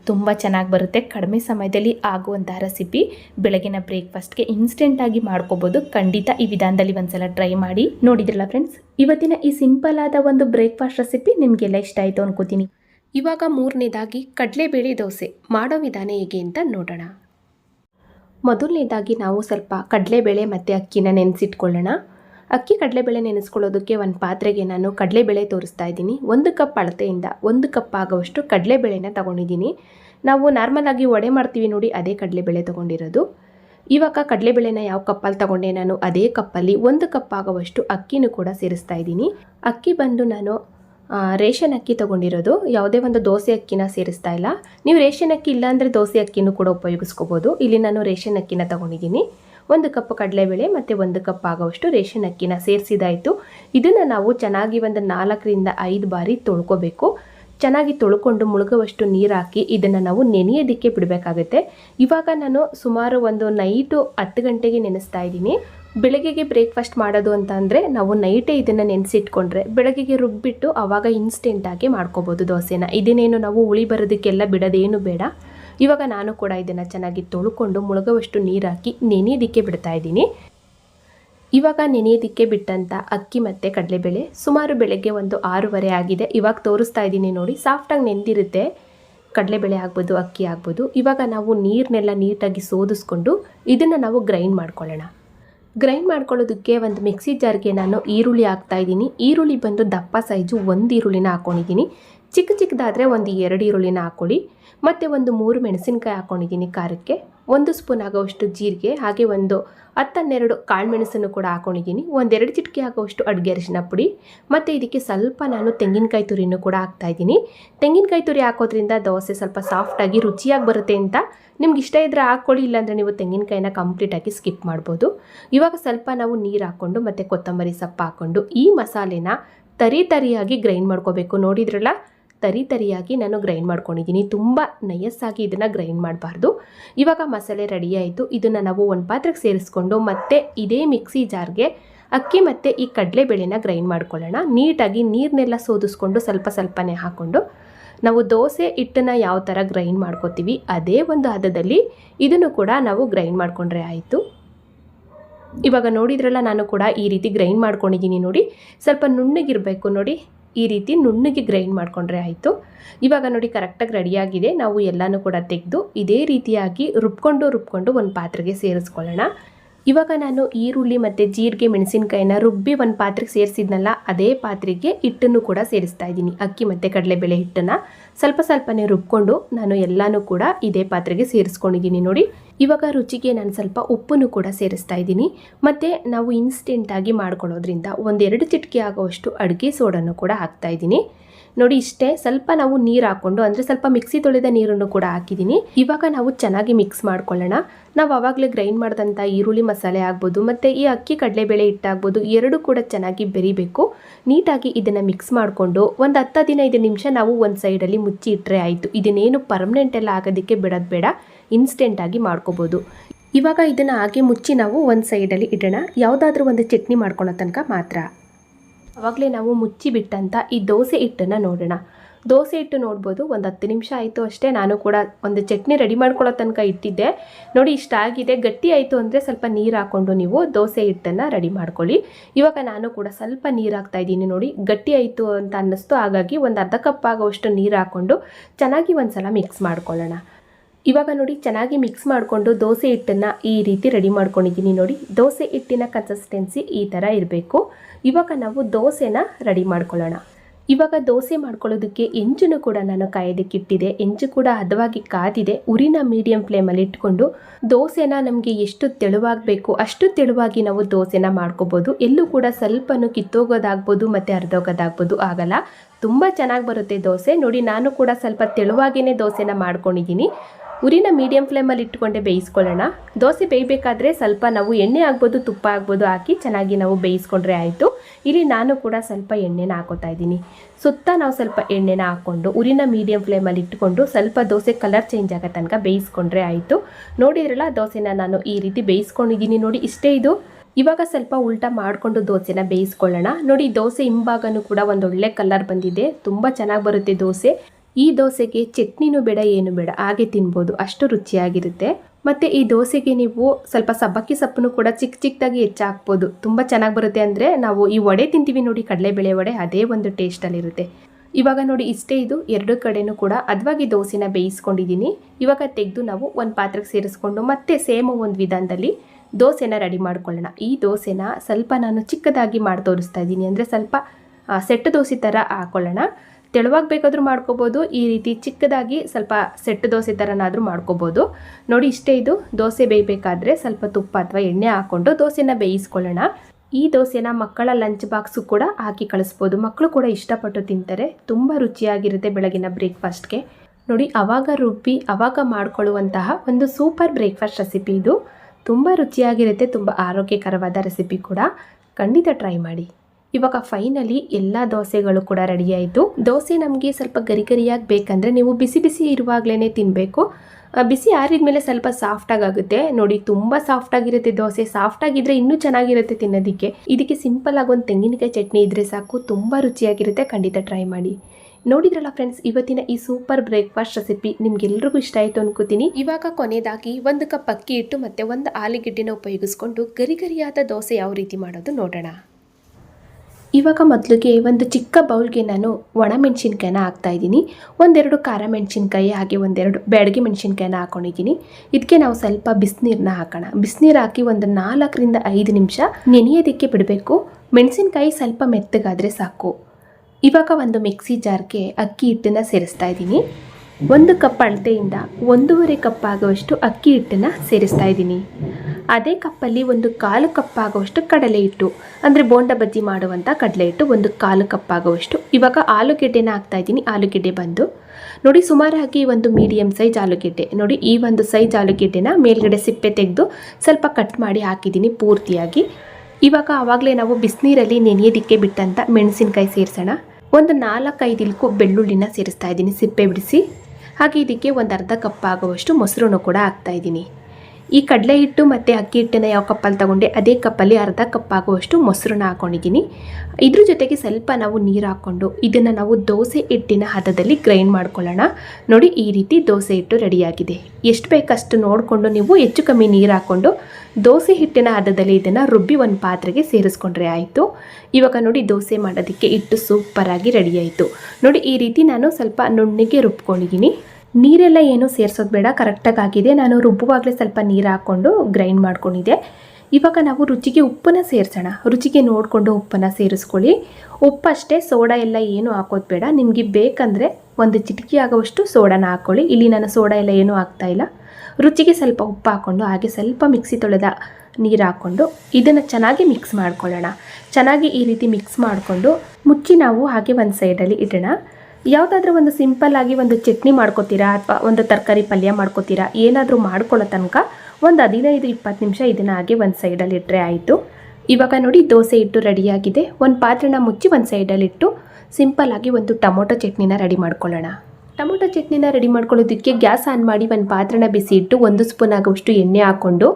ತುಂಬ ಚೆನ್ನಾಗಿ ಬರುತ್ತೆ. ಕಡಿಮೆ ಸಮಯದಲ್ಲಿ ಆಗುವಂಥ ರೆಸಿಪಿ ಬೆಳಗಿನ ಬ್ರೇಕ್ಫಾಸ್ಟ್ಗೆ ಇನ್ಸ್ಟೆಂಟಾಗಿ ಮಾಡ್ಕೋಬೋದು. ಖಂಡಿತ ಈ ವಿಧಾನದಲ್ಲಿ ಒಂದ್ಸಲ ಟ್ರೈ ಮಾಡಿ ನೋಡಿದ್ರಲ್ಲ ಫ್ರೆಂಡ್ಸ್ ಇವತ್ತಿನ ಈ ಸಿಂಪಲ್ ಆದ ಒಂದು ಬ್ರೇಕ್ಫಾಸ್ಟ್ ರೆಸಿಪಿ ನಿಮಗೆಲ್ಲ ಇಷ್ಟ ಆಯಿತು ಅನ್ಕೋತೀನಿ. ಇವಾಗ ಮೂರನೇದಾಗಿ ಕಡಲೆಬೇಳೆ ದೋಸೆ ಮಾಡೋ ವಿಧಾನ ಹೇಗೆ ಅಂತ ನೋಡೋಣ. ಮೊದಲನೇದಾಗಿ ನಾವು ಸ್ವಲ್ಪ ಕಡಲೆಬೇಳೆ ಮತ್ತು ಅಕ್ಕಿನ ನೆನೆಸಿಟ್ಕೊಳ್ಳೋಣ. ಅಕ್ಕಿ ಕಡಲೆಬೇಳೆ ನೆನೆಸ್ಕೊಳ್ಳೋದಕ್ಕೆ ಒಂದು ಪಾತ್ರೆಗೆ ನಾನು ಕಡಲೆಬೇಳೆ ತೋರಿಸ್ತಾ ಇದ್ದೀನಿ. ಒಂದು ಕಪ್ ಅಳತೆಯಿಂದ ಒಂದು ಕಪ್ ಆಗೋವಷ್ಟು ಕಡಲೆಬೇಳೆನ ತಗೊಂಡಿದ್ದೀನಿ. ನಾವು ನಾರ್ಮಲ್ ಆಗಿ ವಡೆ ಮಾಡ್ತೀವಿ ನೋಡಿ, ಅದೇ ಕಡಲೆಬೇಳೆ ತೊಗೊಂಡಿರೋದು. ಇವಾಗ ಕಡಲೆಬೇಳೆನ ಯಾವ ಕಪ್ಪಲ್ಲಿ ತಗೊಂಡೆ ನಾನು, ಅದೇ ಕಪ್ಪಲ್ಲಿ ಒಂದು ಕಪ್ ಆಗೋವಷ್ಟು ಅಕ್ಕಿನೂ ಕೂಡ ಸೇರಿಸ್ತಾ ಇದ್ದೀನಿ. ಅಕ್ಕಿ ಬಂದು ನಾನು ರೇಷನ್ ಅಕ್ಕಿ ತೊಗೊಂಡಿರೋದು. ಯಾವುದೇ ಒಂದು ದೋಸೆ ಅಕ್ಕಿನ ಸೇರಿಸ್ತಾ ಇಲ್ಲ. ನೀವು ರೇಷನ್ ಅಕ್ಕಿ ಇಲ್ಲಾಂದರೆ ದೋಸೆ ಅಕ್ಕಿನೂ ಕೂಡ ಉಪಯೋಗಿಸ್ಕೋಬೋದು. ಇಲ್ಲಿ ನಾನು ರೇಷನ್ ಅಕ್ಕಿನ ತೊಗೊಂಡಿದ್ದೀನಿ. ಒಂದು ಕಪ್ ಕಡಲೆಬೇಳೆ ಮತ್ತು ಒಂದು ಕಪ್ ಆಗೋವಷ್ಟು ರೇಷನ್ ಅಕ್ಕಿನ ಸೇರಿಸಿದಾಯಿತು. ಇದನ್ನು ನಾವು ಚೆನ್ನಾಗಿ ಒಂದು ನಾಲ್ಕರಿಂದ ಐದು ಬಾರಿ ತೊಳ್ಕೊಬೇಕು. ಚೆನ್ನಾಗಿ ತೊಳ್ಕೊಂಡು ಮುಳುಗುವಷ್ಟು ನೀರು ಹಾಕಿ ಇದನ್ನು ನಾವು ನೆನೆಯೋದಕ್ಕೆ ಬಿಡಬೇಕಾಗುತ್ತೆ. ಇವಾಗ ನಾನು ಸುಮಾರು ಒಂದು ನೈಟು ಹತ್ತು ಗಂಟೆಗೆ ನೆನೆಸ್ತಾ ಇದ್ದೀನಿ. ಬೆಳಗ್ಗೆಗೆ ಬ್ರೇಕ್ಫಾಸ್ಟ್ ಮಾಡೋದು ಅಂತ ಅಂದರೆ ನಾವು ನೈಟೇ ಇದನ್ನು ನೆನೆಸಿಟ್ಕೊಂಡ್ರೆ ಬೆಳಗ್ಗೆಗೆ ರುಬ್ಬಿಟ್ಟು ಆವಾಗ ಇನ್ಸ್ಟೆಂಟಾಗಿ ಮಾಡ್ಕೋಬೋದು ದೋಸೆನ. ಇದನ್ನೇನು ನಾವು ಉಳಿ ಬರೋದಕ್ಕೆಲ್ಲ ಬಿಡೋದೇನು ಬೇಡ. ಇವಾಗ ನಾನು ಕೂಡ ಇದನ್ನು ಚೆನ್ನಾಗಿ ತೊಳ್ಕೊಂಡು ಮುಳುಗುವಷ್ಟು ನೀರು ಹಾಕಿ ನೆನೆಯೋದಕ್ಕೆ ಬಿಡ್ತಾ ಇದ್ದೀನಿ. ಇವಾಗ ನೆನೆಯೋದಕ್ಕೆ ಬಿಟ್ಟಂಥ ಅಕ್ಕಿ ಮತ್ತು ಕಡಲೆಬೇಳೆ ಸುಮಾರು ಬೆಳಗ್ಗೆ ಒಂದು ಆರೂವರೆ ಆಗಿದೆ. ಇವಾಗ ತೋರಿಸ್ತಾ ಇದ್ದೀನಿ ನೋಡಿ ಸಾಫ್ಟಾಗಿ ನೆಂದಿರುತ್ತೆ. ಕಡಲೆಬೇಳೆ ಆಗ್ಬೋದು, ಅಕ್ಕಿ ಆಗ್ಬೋದು. ಇವಾಗ ನಾವು ನೀರನ್ನೆಲ್ಲ ನೀಟಾಗಿ ಸೋದಿಸ್ಕೊಂಡು ಇದನ್ನು ನಾವು ಗ್ರೈಂಡ್ ಮಾಡ್ಕೊಳ್ಳೋಣ. ಗ್ರೈಂಡ್ ಮಾಡ್ಕೊಳ್ಳೋದಕ್ಕೆ ಒಂದು ಮಿಕ್ಸಿ ಜಾರ್ಗೆ ನಾನು ಈರುಳ್ಳಿ ಹಾಕ್ತಾ ಇದ್ದೀನಿ. ಈರುಳ್ಳಿ ಬಂದು ದಪ್ಪ ಸೈಜು ಒಂದು ಈರುಳ್ಳಿನ ಹಾಕ್ಕೊಂಡಿದ್ದೀನಿ ಚಿಕ್ಕ ಚಿಕ್ಕದಾದರೆ ಒಂದು ಎರಡು ಈರುಳ್ಳಿನ ಹಾಕ್ಕೊಳ್ಳಿ ಮತ್ತು ಒಂದು ಮೂರು ಮೆಣಸಿನಕಾಯಿ ಹಾಕ್ಕೊಂಡಿದ್ದೀನಿ ಖಾರಕ್ಕೆ. ಒಂದು ಸ್ಪೂನ್ ಆಗೋವಷ್ಟು ಜೀರಿಗೆ, ಹಾಗೆ ಒಂದು ಹತ್ತನ್ನೆರಡು ಕಾಳು ಮೆಣಸನ್ನು ಕೂಡ ಹಾಕ್ಕೊಂಡಿದ್ದೀನಿ ಒಂದೆರಡು ಚಿಟಿಕೆ ಆಗೋವಷ್ಟು ಅಡುಗೆ ಅರಿಶಿನ ಪುಡಿ. ಮತ್ತು ಇದಕ್ಕೆ ಸ್ವಲ್ಪ ನಾನು ತೆಂಗಿನಕಾಯಿ ತುರಿನೂ ಕೂಡ ಹಾಕ್ತಾ ಇದ್ದೀನಿ. ತೆಂಗಿನಕಾಯಿ ತುರಿ ಹಾಕೋದ್ರಿಂದ ದೋಸೆ ಸ್ವಲ್ಪ ಸಾಫ್ಟಾಗಿ ರುಚಿಯಾಗಿ ಬರುತ್ತೆ ಅಂತ ನಿಮ್ಗೆ ಇಷ್ಟ ಇದ್ದರೆ ಹಾಕ್ಕೊಳ್ಳಿ, ಇಲ್ಲಾಂದರೆ ನೀವು ತೆಂಗಿನಕಾಯಿನ ಕಂಪ್ಲೀಟಾಗಿ ಸ್ಕಿಪ್ ಮಾಡ್ಬೋದು. ಇವಾಗ ಸ್ವಲ್ಪ ನಾವು ನೀರು ಹಾಕ್ಕೊಂಡು ಮತ್ತು ಕೊತ್ತಂಬರಿ ಸೊಪ್ಪು ಹಾಕ್ಕೊಂಡು ಈ ಮಸಾಲೆನ ತರಿ ತರಿಯಾಗಿ ಗ್ರೈಂಡ್ ಮಾಡ್ಕೋಬೇಕು. ನೋಡಿದ್ರಲ್ಲ? ತರಿ ತರಿಯಾಗಿ ನಾನು ಗ್ರೈಂಡ್ ಮಾಡ್ಕೊಂಡಿದ್ದೀನಿ. ತುಂಬ ನಯಸ್ಸಾಗಿ ಇದನ್ನು ಗ್ರೈಂಡ್ ಮಾಡಬಾರ್ದು. ಇವಾಗ ಮಸಾಲೆ ರೆಡಿ ಆಯಿತು. ಇದನ್ನು ನಾವು ಒಂದು ಪಾತ್ರೆಗೆ ಸೇರಿಸ್ಕೊಂಡು ಮತ್ತೆ ಇದೇ ಮಿಕ್ಸಿ ಜಾರ್ಗೆ ಅಕ್ಕಿ ಮತ್ತು ಈ ಕಡಲೆಬೇಳೆನ ಗ್ರೈಂಡ್ ಮಾಡ್ಕೊಳ್ಳೋಣ. ನೀಟಾಗಿ ನೀರನ್ನೆಲ್ಲ ಸೋದಿಸ್ಕೊಂಡು ಸ್ವಲ್ಪ ಸ್ವಲ್ಪನೇ ಹಾಕ್ಕೊಂಡು ನಾವು ದೋಸೆ ಹಿಟ್ಟನ್ನು ಯಾವ ಥರ ಗ್ರೈಂಡ್ ಮಾಡ್ಕೋತೀವಿ ಅದೇ ಒಂದು ಹದದಲ್ಲಿ ಇದನ್ನು ಕೂಡ ನಾವು ಗ್ರೈಂಡ್ ಮಾಡಿಕೊಂಡ್ರೆ ಆಯಿತು. ಇವಾಗ ನೋಡಿದ್ರಲ್ಲ ನಾನು ಕೂಡ ಈ ರೀತಿ ಗ್ರೈಂಡ್ ಮಾಡ್ಕೊಂಡಿದ್ದೀನಿ ನೋಡಿ. ಸ್ವಲ್ಪ ನುಣ್ಣಗಿರಬೇಕು ನೋಡಿ. ಈ ರೀತಿ ನುಣ್ಣಗೆ ಗ್ರೈಂಡ್ ಮಾಡಿಕೊಂಡ್ರೆ ಆಯಿತು. ಇವಾಗ ನೋಡಿ ಕರೆಕ್ಟಾಗಿ ರೆಡಿಯಾಗಿದೆ ನಾವು ಎಲ್ಲನೂ ಕೂಡ ತೆಗೆದು ಇದೇ ರೀತಿಯಾಗಿ ರುಬ್ಕೊಂಡು ರುಬ್ಕೊಂಡು ಒಂದು ಪಾತ್ರೆಗೆ ಸೇರಿಸ್ಕೊಳ್ಳೋಣ. ಇವಾಗ ನಾನು ಈರುಳ್ಳಿ ಮತ್ತು ಜೀರಿಗೆ ಮೆಣಸಿನಕಾಯಿನ ರುಬ್ಬಿ ಒಂದು ಪಾತ್ರೆಗೆ ಸೇರಿಸಿದ್ನಲ್ಲ, ಅದೇ ಪಾತ್ರೆಗೆ ಹಿಟ್ಟನ್ನು ಕೂಡ ಸೇರಿಸ್ತಾ ಇದ್ದೀನಿ. ಅಕ್ಕಿ ಮತ್ತು ಕಡಲೆಬೇಳೆ ಹಿಟ್ಟನ್ನು. ಸ್ವಲ್ಪ ಸ್ವಲ್ಪನೇ ರುಬ್ಕೊಂಡು ನಾನು ಎಲ್ಲನೂ ಕೂಡ ಇದೇ ಪಾತ್ರೆಗೆ ಸೇರಿಸ್ಕೊಂಡಿದ್ದೀನಿ ನೋಡಿ. ಇವಾಗ ರುಚಿಗೆ ನಾನು ಸ್ವಲ್ಪ ಉಪ್ಪನ್ನು ಕೂಡ ಸೇರಿಸ್ತಾ ಇದ್ದೀನಿ. ಮತ್ತು ನಾವು ಇನ್ಸ್ಟೆಂಟಾಗಿ ಮಾಡ್ಕೊಳ್ಳೋದ್ರಿಂದ ಒಂದೆರಡು ಚಿಟಿಕೆ ಆಗೋವಷ್ಟು ಅಡುಗೆ ಸೋಡನ್ನು ಕೂಡ ಹಾಕ್ತಾ ಇದ್ದೀನಿ. ನೋಡಿ ಇಷ್ಟೇ, ಸ್ವಲ್ಪ ನಾವು ನೀರು ಹಾಕ್ಕೊಂಡು ಅಂದರೆ ಸ್ವಲ್ಪ ಮಿಕ್ಸಿ ತೊಳೆದ ನೀರನ್ನು ಕೂಡ ಹಾಕಿದ್ದೀನಿ ಇವಾಗ ನಾವು ಚೆನ್ನಾಗಿ ಮಿಕ್ಸ್ ಮಾಡ್ಕೊಳ್ಳೋಣ. ನಾವು ಆವಾಗಲೇ ಗ್ರೈಂಡ್ ಮಾಡಿದಂಥ ಈರುಳ್ಳಿ ಮಸಾಲೆ ಆಗ್ಬೋದು, ಮತ್ತು ಈ ಅಕ್ಕಿ ಕಡಲೆಬೇಳೆ ಹಿಟ್ಟಾಗ್ಬೋದು, ಎರಡು ಕೂಡ ಚೆನ್ನಾಗಿ ಬೆರಿಬೇಕು. ನೀಟಾಗಿ ಇದನ್ನು ಮಿಕ್ಸ್ ಮಾಡಿಕೊಂಡು, ಒಂದು ಹತ್ತು ಹದಿನೈದು ನಿಮಿಷ ನಾವು ಒಂದು ಸೈಡಲ್ಲಿ ಮುಚ್ಚಿ ಇಟ್ಟರೆ ಆಯಿತು. ಇದನ್ನೇನು ಪರ್ಮನೆಂಟ್ ಎಲ್ಲ ಆಗೋದಕ್ಕೆ ಬಿಡೋದು ಬೇಡ. ಇನ್ಸ್ಟೆಂಟಾಗಿ ಮಾಡ್ಕೋಬೋದು. ಇವಾಗ ಇದನ್ನು ಹಾಗೆ ಮುಚ್ಚಿ ನಾವು ಒಂದು ಸೈಡಲ್ಲಿ ಇಡೋಣ. ಯಾವುದಾದ್ರೂ ಒಂದು ಚಟ್ನಿ ಮಾಡ್ಕೊಳ್ಳೋ ತನಕ ಮಾತ್ರ. ಆವಾಗಲೇ ನಾವು ಮುಚ್ಚಿಬಿಟ್ಟಂಥ ಈ ದೋಸೆ ಹಿಟ್ಟನ್ನು ನೋಡೋಣ. ದೋಸೆ ಹಿಟ್ಟು ನೋಡ್ಬೋದು, ಒಂದು ಹತ್ತು ನಿಮಿಷ ಆಯಿತು ಅಷ್ಟೇ. ನಾನು ಕೂಡ ಒಂದು ಚಟ್ನಿ ರೆಡಿ ಮಾಡ್ಕೊಳ್ಳೋ ತನಕ ಇಟ್ಟಿದ್ದೆ. ನೋಡಿ, ಇಷ್ಟ ಆಗಿದೆ. ಗಟ್ಟಿ ಆಯಿತು ಅಂದರೆ ಸ್ವಲ್ಪ ನೀರು ಹಾಕ್ಕೊಂಡು ನೀವು ದೋಸೆ ಹಿಟ್ಟನ್ನು ರೆಡಿ ಮಾಡ್ಕೊಳ್ಳಿ. ಇವಾಗ ನಾನು ಕೂಡ ಸ್ವಲ್ಪ ನೀರು ಹಾಕ್ತಾ ಇದ್ದೀನಿ ನೋಡಿ. ಗಟ್ಟಿ ಆಯಿತು ಅಂತ ಅನ್ನಿಸ್ತು. ಹಾಗಾಗಿ ಒಂದು ಅರ್ಧ ಕಪ್ ಆಗೋವಷ್ಟು ನೀರು ಹಾಕ್ಕೊಂಡು ಚೆನ್ನಾಗಿ ಒಂದು ಸಲ ಮಿಕ್ಸ್ ಮಾಡ್ಕೊಳ್ಳೋಣ. ಇವಾಗ ನೋಡಿ ಚೆನ್ನಾಗಿ ಮಿಕ್ಸ್ ಮಾಡಿಕೊಂಡು ದೋಸೆ ಹಿಟ್ಟನ್ನು ಈ ರೀತಿ ರೆಡಿ ಮಾಡ್ಕೊಂಡಿದ್ದೀನಿ ನೋಡಿ. ದೋಸೆ ಹಿಟ್ಟಿನ ಕನ್ಸಿಸ್ಟೆನ್ಸಿ ಈ ಥರ ಇರಬೇಕು. ಇವಾಗ ನಾವು ದೋಸೆನ ರೆಡಿ ಮಾಡ್ಕೊಳ್ಳೋಣ. ಇವಾಗ ದೋಸೆ ಮಾಡ್ಕೊಳ್ಳೋದಕ್ಕೆ ಎಂಜನ್ನು ಕೂಡ ನಾನು ಕಾಯೋದಕ್ಕಿಟ್ಟಿದೆ ಎಂಜು ಕೂಡ ಹದವಾಗಿ ಕಾದಿದೆ. ಉರಿನ ಮೀಡಿಯಂ ಫ್ಲೇಮಲ್ಲಿ ಇಟ್ಕೊಂಡು ದೋಸೆನ ನಮಗೆ ಎಷ್ಟು ತೆಳುವಾಗಬೇಕು, ಅಷ್ಟು ತೆಳುವಾಗಿ ನಾವು ದೋಸೆನ ಮಾಡ್ಕೋಬೋದು. ಎಲ್ಲೂ ಕೂಡ ಸ್ವಲ್ಪನೂ ಕಿತ್ತೋಗೋದಾಗ್ಬೋದು ಮತ್ತು ಅರ್ಧೋಗೋದಾಗ್ಬೋದು ಆಗಲ್ಲ. ತುಂಬ ಚೆನ್ನಾಗಿ ಬರುತ್ತೆ ದೋಸೆ. ನೋಡಿ ನಾನು ಕೂಡ ಸ್ವಲ್ಪ ತೆಳುವಾಗಿಯೇ ದೋಸೆನ ಮಾಡ್ಕೊಂಡಿದ್ದೀನಿ. ಉರಿನ ಮೀಡಿಯಂ ಫ್ಲೇಮಲ್ಲಿ ಇಟ್ಕೊಂಡೆ ಬೇಯಿಸ್ಕೊಳ್ಳೋಣ. ದೋಸೆ ಬೇಯಬೇಕಾದ್ರೆ ಸ್ವಲ್ಪ ನಾವು ಎಣ್ಣೆ ಆಗ್ಬೋದು, ತುಪ್ಪ ಆಗ್ಬೋದು ಹಾಕಿ ಚೆನ್ನಾಗಿ ನಾವು ಬೇಯಿಸ್ಕೊಂಡ್ರೆ ಆಯಿತು. ಇಲ್ಲಿ ನಾನು ಕೂಡ ಸ್ವಲ್ಪ ಎಣ್ಣೆನ ಹಾಕೋತಾ ಇದ್ದೀನಿ. ಸುತ್ತ ನಾವು ಸ್ವಲ್ಪ ಎಣ್ಣೆನ ಹಾಕ್ಕೊಂಡು, ಉರಿನ ಮೀಡಿಯಂ ಫ್ಲೇಮಲ್ಲಿ ಇಟ್ಕೊಂಡು ಸ್ವಲ್ಪ ದೋಸೆ ಕಲರ್ ಚೇಂಜ್ ಆಗೋ ತನಕ ಬೇಯಿಸ್ಕೊಂಡ್ರೆ ಆಯಿತು. ನೋಡಿದ್ರಲ್ಲ, ದೋಸೆನ ನಾನು ಈ ರೀತಿ ಬೇಯಿಸ್ಕೊಂಡಿದ್ದೀನಿ ನೋಡಿ, ಇಷ್ಟೇ ಇದು. ಇವಾಗ ಸ್ವಲ್ಪ ಉಲ್ಟಾ ಮಾಡಿಕೊಂಡು ದೋಸೆನ ಬೇಯಿಸ್ಕೊಳ್ಳೋಣ. ನೋಡಿ, ದೋಸೆ ಹಿಂಭಾಗನೂ ಕೂಡ ಒಂದೊಳ್ಳೆ ಕಲರ್ ಬಂದಿದೆ. ತುಂಬ ಚೆನ್ನಾಗಿ ಬರುತ್ತೆ ದೋಸೆ. ಈ ದೋಸೆಗೆ ಚಟ್ನಿನೂ ಬೇಡ, ಏನು ಬೇಡ, ಹಾಗೆ ತಿನ್ಬೋದು. ಅಷ್ಟು ರುಚಿಯಾಗಿರುತ್ತೆ. ಮತ್ತು ಈ ದೋಸೆಗೆ ನೀವು ಸ್ವಲ್ಪ ಸಬ್ಬಕ್ಕಿ ಸೊಪ್ಪನ್ನು ಕೂಡ ಚಿಕ್ಕ ಚಿಕ್ಕದಾಗಿ ಹೆಚ್ಚಾಕ್ಬೋದು. ತುಂಬ ಚೆನ್ನಾಗಿ ಬರುತ್ತೆ ಅಂದರೆ ನಾವು ಈ ವಡೆ ತಿಂತೀವಿ ನೋಡಿ, ಕಡಲೆಬೇಳೆ ವಡೆ ಅದೇ ಒಂದು ಟೇಸ್ಟಲ್ಲಿರುತ್ತೆ. ಇವಾಗ ನೋಡಿ, ಇಷ್ಟೇ ಇದು. ಎರಡು ಕಡೆನೂ ಕೂಡ ಅದ್ವಾಗಿ ದೋಸೆನ ಬೇಯಿಸ್ಕೊಂಡಿದ್ದೀನಿ. ಇವಾಗ ತೆಗೆದು ನಾವು ಒಂದು ಪಾತ್ರೆಗೆ ಸೇರಿಸ್ಕೊಂಡು ಮತ್ತೆ ಸೇಮ್ ಒಂದು ವಿಧಾನದಲ್ಲಿ ದೋಸೆನ ರೆಡಿ ಮಾಡ್ಕೊಳ್ಳೋಣ. ಈ ದೋಸೆನ ಸ್ವಲ್ಪ ನಾನು ಚಿಕ್ಕದಾಗಿ ಮಾಡಿ ತೋರಿಸ್ತಾ ಇದ್ದೀನಿ. ಅಂದರೆ ಸ್ವಲ್ಪ ಸೆಟ್ ದೋಸೆ ಥರ ಹಾಕೊಳ್ಳೋಣ. ತೆಳುವಾಗಿ ಬೇಕಾದರೂ ಮಾಡ್ಕೋಬೋದು, ಈ ರೀತಿ ಚಿಕ್ಕದಾಗಿ ಸ್ವಲ್ಪ ಸೆಟ್ ದೋಸೆ ಥರನಾದರೂ ಮಾಡ್ಕೋಬೋದು. ನೋಡಿ, ಇಷ್ಟೇ ಇದು. ದೋಸೆ ಬೇಯಬೇಕಾದ್ರೆ ಸ್ವಲ್ಪ ತುಪ್ಪ ಅಥವಾ ಎಣ್ಣೆ ಹಾಕ್ಕೊಂಡು ದೋಸೆನ ಬೇಯಿಸ್ಕೊಳ್ಳೋಣ. ಈ ದೋಸೆನ ಮಕ್ಕಳ ಲಂಚ್ ಬಾಕ್ಸು ಕೂಡ ಹಾಕಿ ಕಳಿಸ್ಬೋದು. ಮಕ್ಕಳು ಕೂಡ ಇಷ್ಟಪಟ್ಟು ತಿಂತಾರೆ. ತುಂಬ ರುಚಿಯಾಗಿರುತ್ತೆ ಬೆಳಗಿನ ಬ್ರೇಕ್ಫಾಸ್ಟ್ಗೆ. ನೋಡಿ, ಅವಾಗ ರುಬ್ಬಿ, ಅವಾಗ ಮಾಡ್ಕೊಳ್ಳುವಂತಹ ಒಂದು ಸೂಪರ್ ಬ್ರೇಕ್ಫಾಸ್ಟ್ ರೆಸಿಪಿ ಇದು. ತುಂಬ ರುಚಿಯಾಗಿರುತ್ತೆ, ತುಂಬ ಆರೋಗ್ಯಕರವಾದ ರೆಸಿಪಿ ಕೂಡ. ಖಂಡಿತ ಟ್ರೈ ಮಾಡಿ. ಇವಾಗ ಫೈನಲಿ ಎಲ್ಲ ದೋಸೆಗಳು ಕೂಡ ರೆಡಿ ಆಯಿತು. ದೋಸೆ ನಮಗೆ ಸ್ವಲ್ಪ ಗರಿ ಗರಿಯಾಗಿ ಬೇಕಂದರೆ ನೀವು ಬಿಸಿ ಬಿಸಿ ಇರುವಾಗಲೇ ತಿನ್ನಬೇಕು ಬಿಸಿ ಆರಿದ್ಮೇಲೆ ಸ್ವಲ್ಪ ಸಾಫ್ಟಾಗಿ ಆಗುತ್ತೆ ನೋಡಿ, ತುಂಬ ಸಾಫ್ಟಾಗಿರುತ್ತೆ ದೋಸೆ. ಸಾಫ್ಟಾಗಿದ್ರೆ ಇನ್ನೂ ಚೆನ್ನಾಗಿರುತ್ತೆ ತಿನ್ನೋದಕ್ಕೆ. ಇದಕ್ಕೆ ಸಿಂಪಲ್ ಆಗಿ ಒಂದು ತೆಂಗಿನಕಾಯಿ ಚಟ್ನಿ ಇದ್ರೆ ಸಾಕು. ತುಂಬ ರುಚಿಯಾಗಿರುತ್ತೆ. ಖಂಡಿತ ಟ್ರೈ ಮಾಡಿ. ನೋಡಿದ್ರಲ್ಲ ಫ್ರೆಂಡ್ಸ್ ಇವತ್ತಿನ ಈ ಸೂಪರ್ ಬ್ರೇಕ್ಫಾಸ್ಟ್ ರೆಸಿಪಿ ನಿಮ್ಗೆಲ್ರಿಗೂ ಇಷ್ಟ ಆಯಿತು ಅನ್ಕೋತೀನಿ. ಇವಾಗ ಕೊನೆಯದಾಗಿ ಒಂದು ಕಪ್ ಅಕ್ಕಿ ಇಟ್ಟು ಮತ್ತೆ ಒಂದು ಆಲೂಗೆಡ್ಡೆನ ಉಪಯೋಗಿಸ್ಕೊಂಡು ಗರಿ ಗರಿಯಾದ ದೋಸೆ ಯಾವ ರೀತಿ ಮಾಡೋದು ನೋಡೋಣ. ಇವಾಗ ಮೊದಲಿಗೆ ಒಂದು ಚಿಕ್ಕ ಬೌಲ್ಗೆ ನಾನು ಒಣಮೆಣಸಿನ್ಕಾಯಿನ ಹಾಕ್ತಾ ಇದ್ದೀನಿ. ಒಂದೆರಡು ಖಾರ ಮೆಣಸಿನ್ಕಾಯಿ ಹಾಗೆ ಒಂದೆರಡು ಬ್ಯಾಡಗಿ ಮೆಣಸಿನ್ಕಾಯಿನ ಹಾಕೊಂಡಿದ್ದೀನಿ. ಇದಕ್ಕೆ ನಾವು ಸ್ವಲ್ಪ ಬಿಸಿನೀರನ್ನ ಹಾಕೋಣ. ಬಿಸಿನೀರು ಹಾಕಿ ಒಂದು ನಾಲ್ಕರಿಂದ ಐದು ನಿಮಿಷ ನೆನೆಯೋದಕ್ಕೆ ಬಿಡಬೇಕು. ಮೆಣಸಿನ್ಕಾಯಿ ಸ್ವಲ್ಪ ಮೆತ್ತಗಾದರೆ ಸಾಕು. ಇವಾಗ ಒಂದು ಮಿಕ್ಸಿ ಜಾರ್ಗೆ ಅಕ್ಕಿ ಹಿಟ್ಟನ್ನು ಸೇರಿಸ್ತಾ ಇದ್ದೀನಿ. ಒಂದು ಕಪ್ ಅಳತೆಯಿಂದ ಒಂದೂವರೆ ಕಪ್ ಆಗುವಷ್ಟು ಅಕ್ಕಿ ಹಿಟ್ಟನ್ನು ಸೇರಿಸ್ತಾ ಇದ್ದೀನಿ. ಅದೇ ಕಪ್ಪಲ್ಲಿ ಒಂದು ಕಾಲು ಕಪ್ ಆಗುವಷ್ಟು ಕಡಲೆ ಹಿಟ್ಟು, ಅಂದರೆ ಬೋಂಡ ಬಜ್ಜಿ ಮಾಡುವಂಥ ಕಡಲೆ ಹಿಟ್ಟು ಒಂದು ಕಾಲು ಕಪ್ ಆಗುವಷ್ಟು. ಇವಾಗ ಆಲೂಗೆಡ್ಡೆನ ಹಾಕ್ತಾ ಇದ್ದೀನಿ, ಆಲೂಗೆಡ್ಡೆ ಬಂದು. ನೋಡಿ ಸುಮಾರಾಗಿ ಒಂದು ಮೀಡಿಯಮ್ ಸೈಜ್ ಆಲೂಗೆಡ್ಡೆ. ನೋಡಿ, ಈ ಒಂದು ಸೈಜ್ ಆಲೂಗೆಡ್ಡೆನ ಮೇಲ್ಗಡೆ ಸಿಪ್ಪೆ ತೆಗೆದು ಸ್ವಲ್ಪ ಕಟ್ ಮಾಡಿ ಹಾಕಿದ್ದೀನಿ ಪೂರ್ತಿಯಾಗಿ. ಇವಾಗ ಆವಾಗಲೇ ನಾವು ಬಿಸಿನೀರಲ್ಲಿ ನೆನೆಯೋದಿಕ್ಕೆ ಬಿಟ್ಟಂಥ ಮೆಣಸಿನ್ಕಾಯಿ ಸೇರಿಸೋಣ. ಒಂದು ನಾಲ್ಕೈದು ಇಲ್ಕು ಬೆಳ್ಳುಳ್ಳಿನ ಸೇರಿಸ್ತಾ ಇದ್ದೀನಿ, ಸಿಪ್ಪೆ ಬಿಡಿಸಿ. ಹಾಗೆ ಇದಕ್ಕೆ ಒಂದು ಅರ್ಧ ಕಪ್ ಆಗುವಷ್ಟು ಮೊಸರನ್ನು ಕೂಡ ಹಾಕ್ತಾ ಇದ್ದೀನಿ. ಈ ಕಡಲೆ ಹಿಟ್ಟು ಮತ್ತು ಅಕ್ಕಿ ಹಿಟ್ಟನ್ನು ಯಾವ ಕಪ್ಪಲ್ಲಿ ತಗೊಂಡೆ, ಅದೇ ಕಪ್ಪಲ್ಲಿ ಅರ್ಧ ಕಪ್ ಆಗುವಷ್ಟು ಮೊಸರನ್ನ ಹಾಕ್ಕೊಂಡಿದ್ದೀನಿ ಇದ್ರ ಜೊತೆಗೆ ಸ್ವಲ್ಪ ನಾವು ನೀರು ಹಾಕ್ಕೊಂಡು ಇದನ್ನು ನಾವು ದೋಸೆ ಹಿಟ್ಟಿನ ಹದದಲ್ಲಿ ಗ್ರೈಂಡ್ ಮಾಡ್ಕೊಳ್ಳೋಣ. ನೋಡಿ ಈ ರೀತಿ ದೋಸೆ ಹಿಟ್ಟು ರೆಡಿಯಾಗಿದೆ. ಎಷ್ಟು ಬೇಕಷ್ಟು ನೋಡಿಕೊಂಡು ನೀವು ಹೆಚ್ಚು ಕಮ್ಮಿ ನೀರು ಹಾಕ್ಕೊಂಡು ದೋಸೆ ಹಿಟ್ಟಿನ ಹದದಲ್ಲಿ ಇದನ್ನು ರುಬ್ಬಿ ಒಂದು ಪಾತ್ರೆಗೆ ಸೇರಿಸ್ಕೊಂಡ್ರೆ ಆಯಿತು. ಇವಾಗ ನೋಡಿ ದೋಸೆ ಮಾಡೋದಕ್ಕೆ ಹಿಟ್ಟು ಸೂಪರಾಗಿ ರೆಡಿಯಾಯಿತು ನೋಡಿ ಈ ರೀತಿ ನಾನು ಸ್ವಲ್ಪ ನುಣ್ಣಿಗೆ ರುಬ್ಕೊಂಡಿದ್ದೀನಿ. ನೀರೆಲ್ಲ ಏನು ಸೇರಿಸೋದು ಬೇಡ ಕರೆಕ್ಟಾಗಿ ಆಗಿದೆ. ನಾನು ರುಬ್ಬುವಾಗಲೇ ಸ್ವಲ್ಪ ನೀರು ಹಾಕ್ಕೊಂಡು ಗ್ರೈಂಡ್ ಮಾಡ್ಕೊಂಡಿದ್ದೆ. ಇವಾಗ ನಾವು ರುಚಿಗೆ ಉಪ್ಪನ್ನು ಸೇರಿಸೋಣ. ರುಚಿಗೆ ನೋಡಿಕೊಂಡು ಉಪ್ಪನ್ನು ಸೇರಿಸ್ಕೊಳ್ಳಿ. ಉಪ್ಪಷ್ಟೇ ಸೋಡಾ ಎಲ್ಲ ಏನು ಹಾಕೋದು ಬೇಡ. ನಿಮಗೆ ಬೇಕಂದರೆ ಒಂದು ಚಿಟಿಕೆ ಆಗೋವಷ್ಟು ಸೋಡಾನ ಹಾಕ್ಕೊಳ್ಳಿ ಇಲ್ಲಿ ನಾನು ಸೋಡಾ ಎಲ್ಲ ಏನೂ ಹಾಕ್ತಾಯಿಲ್ಲ ರುಚಿಗೆ ಸ್ವಲ್ಪ ಉಪ್ಪು ಹಾಕ್ಕೊಂಡು ಹಾಗೆ ಸ್ವಲ್ಪ ಮಿಕ್ಸಿ ತೊಳೆದ ನೀರು ಹಾಕ್ಕೊಂಡು ಇದನ್ನು ಚೆನ್ನಾಗಿ ಮಿಕ್ಸ್ ಮಾಡ್ಕೊಳ್ಳೋಣ. ಚೆನ್ನಾಗಿ ಈ ರೀತಿ ಮಿಕ್ಸ್ ಮಾಡಿಕೊಂಡು ಮುಚ್ಚಿ ನಾವು ಹಾಗೆ ಒಂದು ಸೈಡಲ್ಲಿ ಇಡೋಣ. ಯಾವುದಾದ್ರೂ ಒಂದು ಸಿಂಪಲ್ ಆಗಿ ಒಂದು ಚಟ್ನಿ ಮಾಡ್ಕೋತೀರಾ ಅಥವಾ ಒಂದು ತರಕಾರಿ ಪಲ್ಯ ಮಾಡ್ಕೋತೀರಾ? ಏನಾದರೂ ಮಾಡ್ಕೊಳ್ಳೋ ತನಕ ಒಂದು ಹದಿನೈದು, ಇಪ್ಪತ್ತು ನಿಮಿಷ ಇದನ್ನು ಹಾಗೆ ಒಂದು ಸೈಡಲ್ಲಿ ಇಟ್ಟರೆ ಆಯಿತು. ಇವಾಗ ನೋಡಿ ದೋಸೆ ಇಟ್ಟು ರೆಡಿಯಾಗಿದೆ ಒಂದು ಪಾತ್ರೆನ ಮುಚ್ಚಿ ಒಂದು ಸೈಡಲ್ಲಿಟ್ಟು ಸಿಂಪಲ್ ಆಗಿ ಒಂದು ಟೊಮೊಟೊ ಚಟ್ನಿನ ರೆಡಿ ಮಾಡ್ಕೊಳ್ಳೋಣ. ಟೊಮೊಟೊ ಚಟ್ನಿನ ರೆಡಿ ಮಾಡ್ಕೊಳ್ಳೋದಕ್ಕೆ ಗ್ಯಾಸ್ ಆನ್ ಮಾಡಿ ಒಂದು ಪಾತ್ರೆನ ಬಿಸಿ ಇಟ್ಟು ಒಂದು ಸ್ಪೂನ್ ಆಗುವಷ್ಟು ಎಣ್ಣೆ ಹಾಕ್ಕೊಂಡು,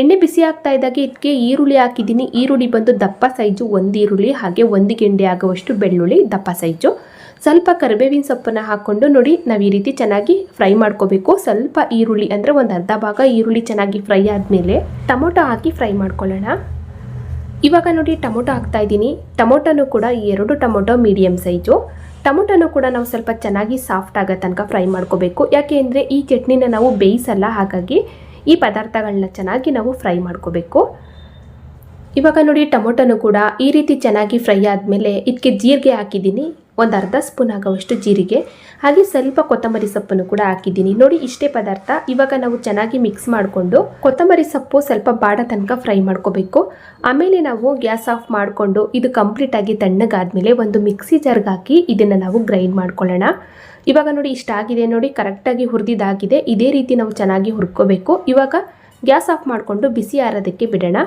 ಎಣ್ಣೆ ಬಿಸಿ ಆಗ್ತಾ ಇದ್ದಾಗೆ ಇದಕ್ಕೆ ಈರುಳ್ಳಿ ಹಾಕಿದ್ದೀನಿ. ಈರುಳ್ಳಿ ಬಂದು ದಪ್ಪ ಸೈಜು ಒಂದು ಈರುಳ್ಳಿ, ಹಾಗೆ ಒಂದು ಗೆಂಡೆ ಆಗುವಷ್ಟು ಬೆಳ್ಳುಳ್ಳಿ ದಪ್ಪ ಸೈಜು ಸ್ವಲ್ಪ ಕರಿಬೇವಿನ ಸೊಪ್ಪನ್ನು ಹಾಕ್ಕೊಂಡು ನೋಡಿ, ನಾವು ಈ ರೀತಿ ಚೆನ್ನಾಗಿ ಫ್ರೈ ಮಾಡ್ಕೋಬೇಕು. ಸ್ವಲ್ಪ ಈರುಳ್ಳಿ ಅಂದರೆ ಒಂದು ಅರ್ಧ ಭಾಗ ಈರುಳ್ಳಿ ಚೆನ್ನಾಗಿ ಫ್ರೈ ಆದಮೇಲೆ ಟೊಮೊಟೊ ಹಾಕಿ ಫ್ರೈ ಮಾಡ್ಕೊಳ್ಳೋಣ. ಇವಾಗ ನೋಡಿ, ಟೊಮೊಟೊ ಹಾಕ್ತಾ ಇದ್ದೀನಿ. ಟೊಮೊಟೊನೂ ಕೂಡ ಎರಡು ಟೊಮೊಟೊ ಮೀಡಿಯಮ್ ಸೈಜು. ಟೊಮೊಟೊನು ಕೂಡ ನಾವು ಸ್ವಲ್ಪ ಚೆನ್ನಾಗಿ ಸಾಫ್ಟ್ ಆಗೋ ತನಕ ಫ್ರೈ ಮಾಡ್ಕೋಬೇಕು. ಯಾಕೆ ಅಂದರೆ ಈ ಚಟ್ನಿನ ನಾವು ಬೇಯಿಸಲ್ಲ, ಹಾಗಾಗಿ ಈ ಪದಾರ್ಥಗಳನ್ನ ಚೆನ್ನಾಗಿ ನಾವು ಫ್ರೈ ಮಾಡ್ಕೋಬೇಕು. ಇವಾಗ ನೋಡಿ, ಟೊಮೊಟೊನು ಕೂಡ ಈ ರೀತಿ ಚೆನ್ನಾಗಿ ಫ್ರೈ ಆದಮೇಲೆ ಇದಕ್ಕೆ ಜೀರಿಗೆ ಹಾಕಿದ್ದೀನಿ. ಒಂದು ಅರ್ಧ ಸ್ಪೂನ್ ಆಗೋವಷ್ಟು ಜೀರಿಗೆ, ಹಾಗೆ ಸ್ವಲ್ಪ ಕೊತ್ತಂಬರಿ ಸೊಪ್ಪನ್ನು ಕೂಡ ಹಾಕಿದ್ದೀನಿ. ನೋಡಿ, ಇಷ್ಟೇ ಪದಾರ್ಥ. ಇವಾಗ ನಾವು ಚೆನ್ನಾಗಿ ಮಿಕ್ಸ್ ಮಾಡಿಕೊಂಡು ಕೊತ್ತಂಬರಿ ಸೊಪ್ಪು ಸ್ವಲ್ಪ ಬಾಡ ತನಕ ಫ್ರೈ ಮಾಡ್ಕೋಬೇಕು. ಆಮೇಲೆ ನಾವು ಗ್ಯಾಸ್ ಆಫ್ ಮಾಡಿಕೊಂಡು ಇದು ಕಂಪ್ಲೀಟಾಗಿ ತಣ್ಣಗಾದ್ಮೇಲೆ ಒಂದು ಮಿಕ್ಸಿ ಜಾರ್ಗೆ ಹಾಕಿ ಇದನ್ನು ನಾವು ಗ್ರೈಂಡ್ ಮಾಡ್ಕೊಳ್ಳೋಣ. ಇವಾಗ ನೋಡಿ, ಇಷ್ಟ ಆಗಿದೆ ನೋಡಿ ಕರೆಕ್ಟಾಗಿ ಹುರಿದಿದ್ದಾಗಿದೆ. ಇದೇ ರೀತಿ ನಾವು ಚೆನ್ನಾಗಿ ಹುರ್ಕೋಬೇಕು. ಇವಾಗ ಗ್ಯಾಸ್ ಆಫ್ ಮಾಡಿಕೊಂಡು ಬಿಸಿ ಆರೋದಕ್ಕೆ ಬಿಡೋಣ.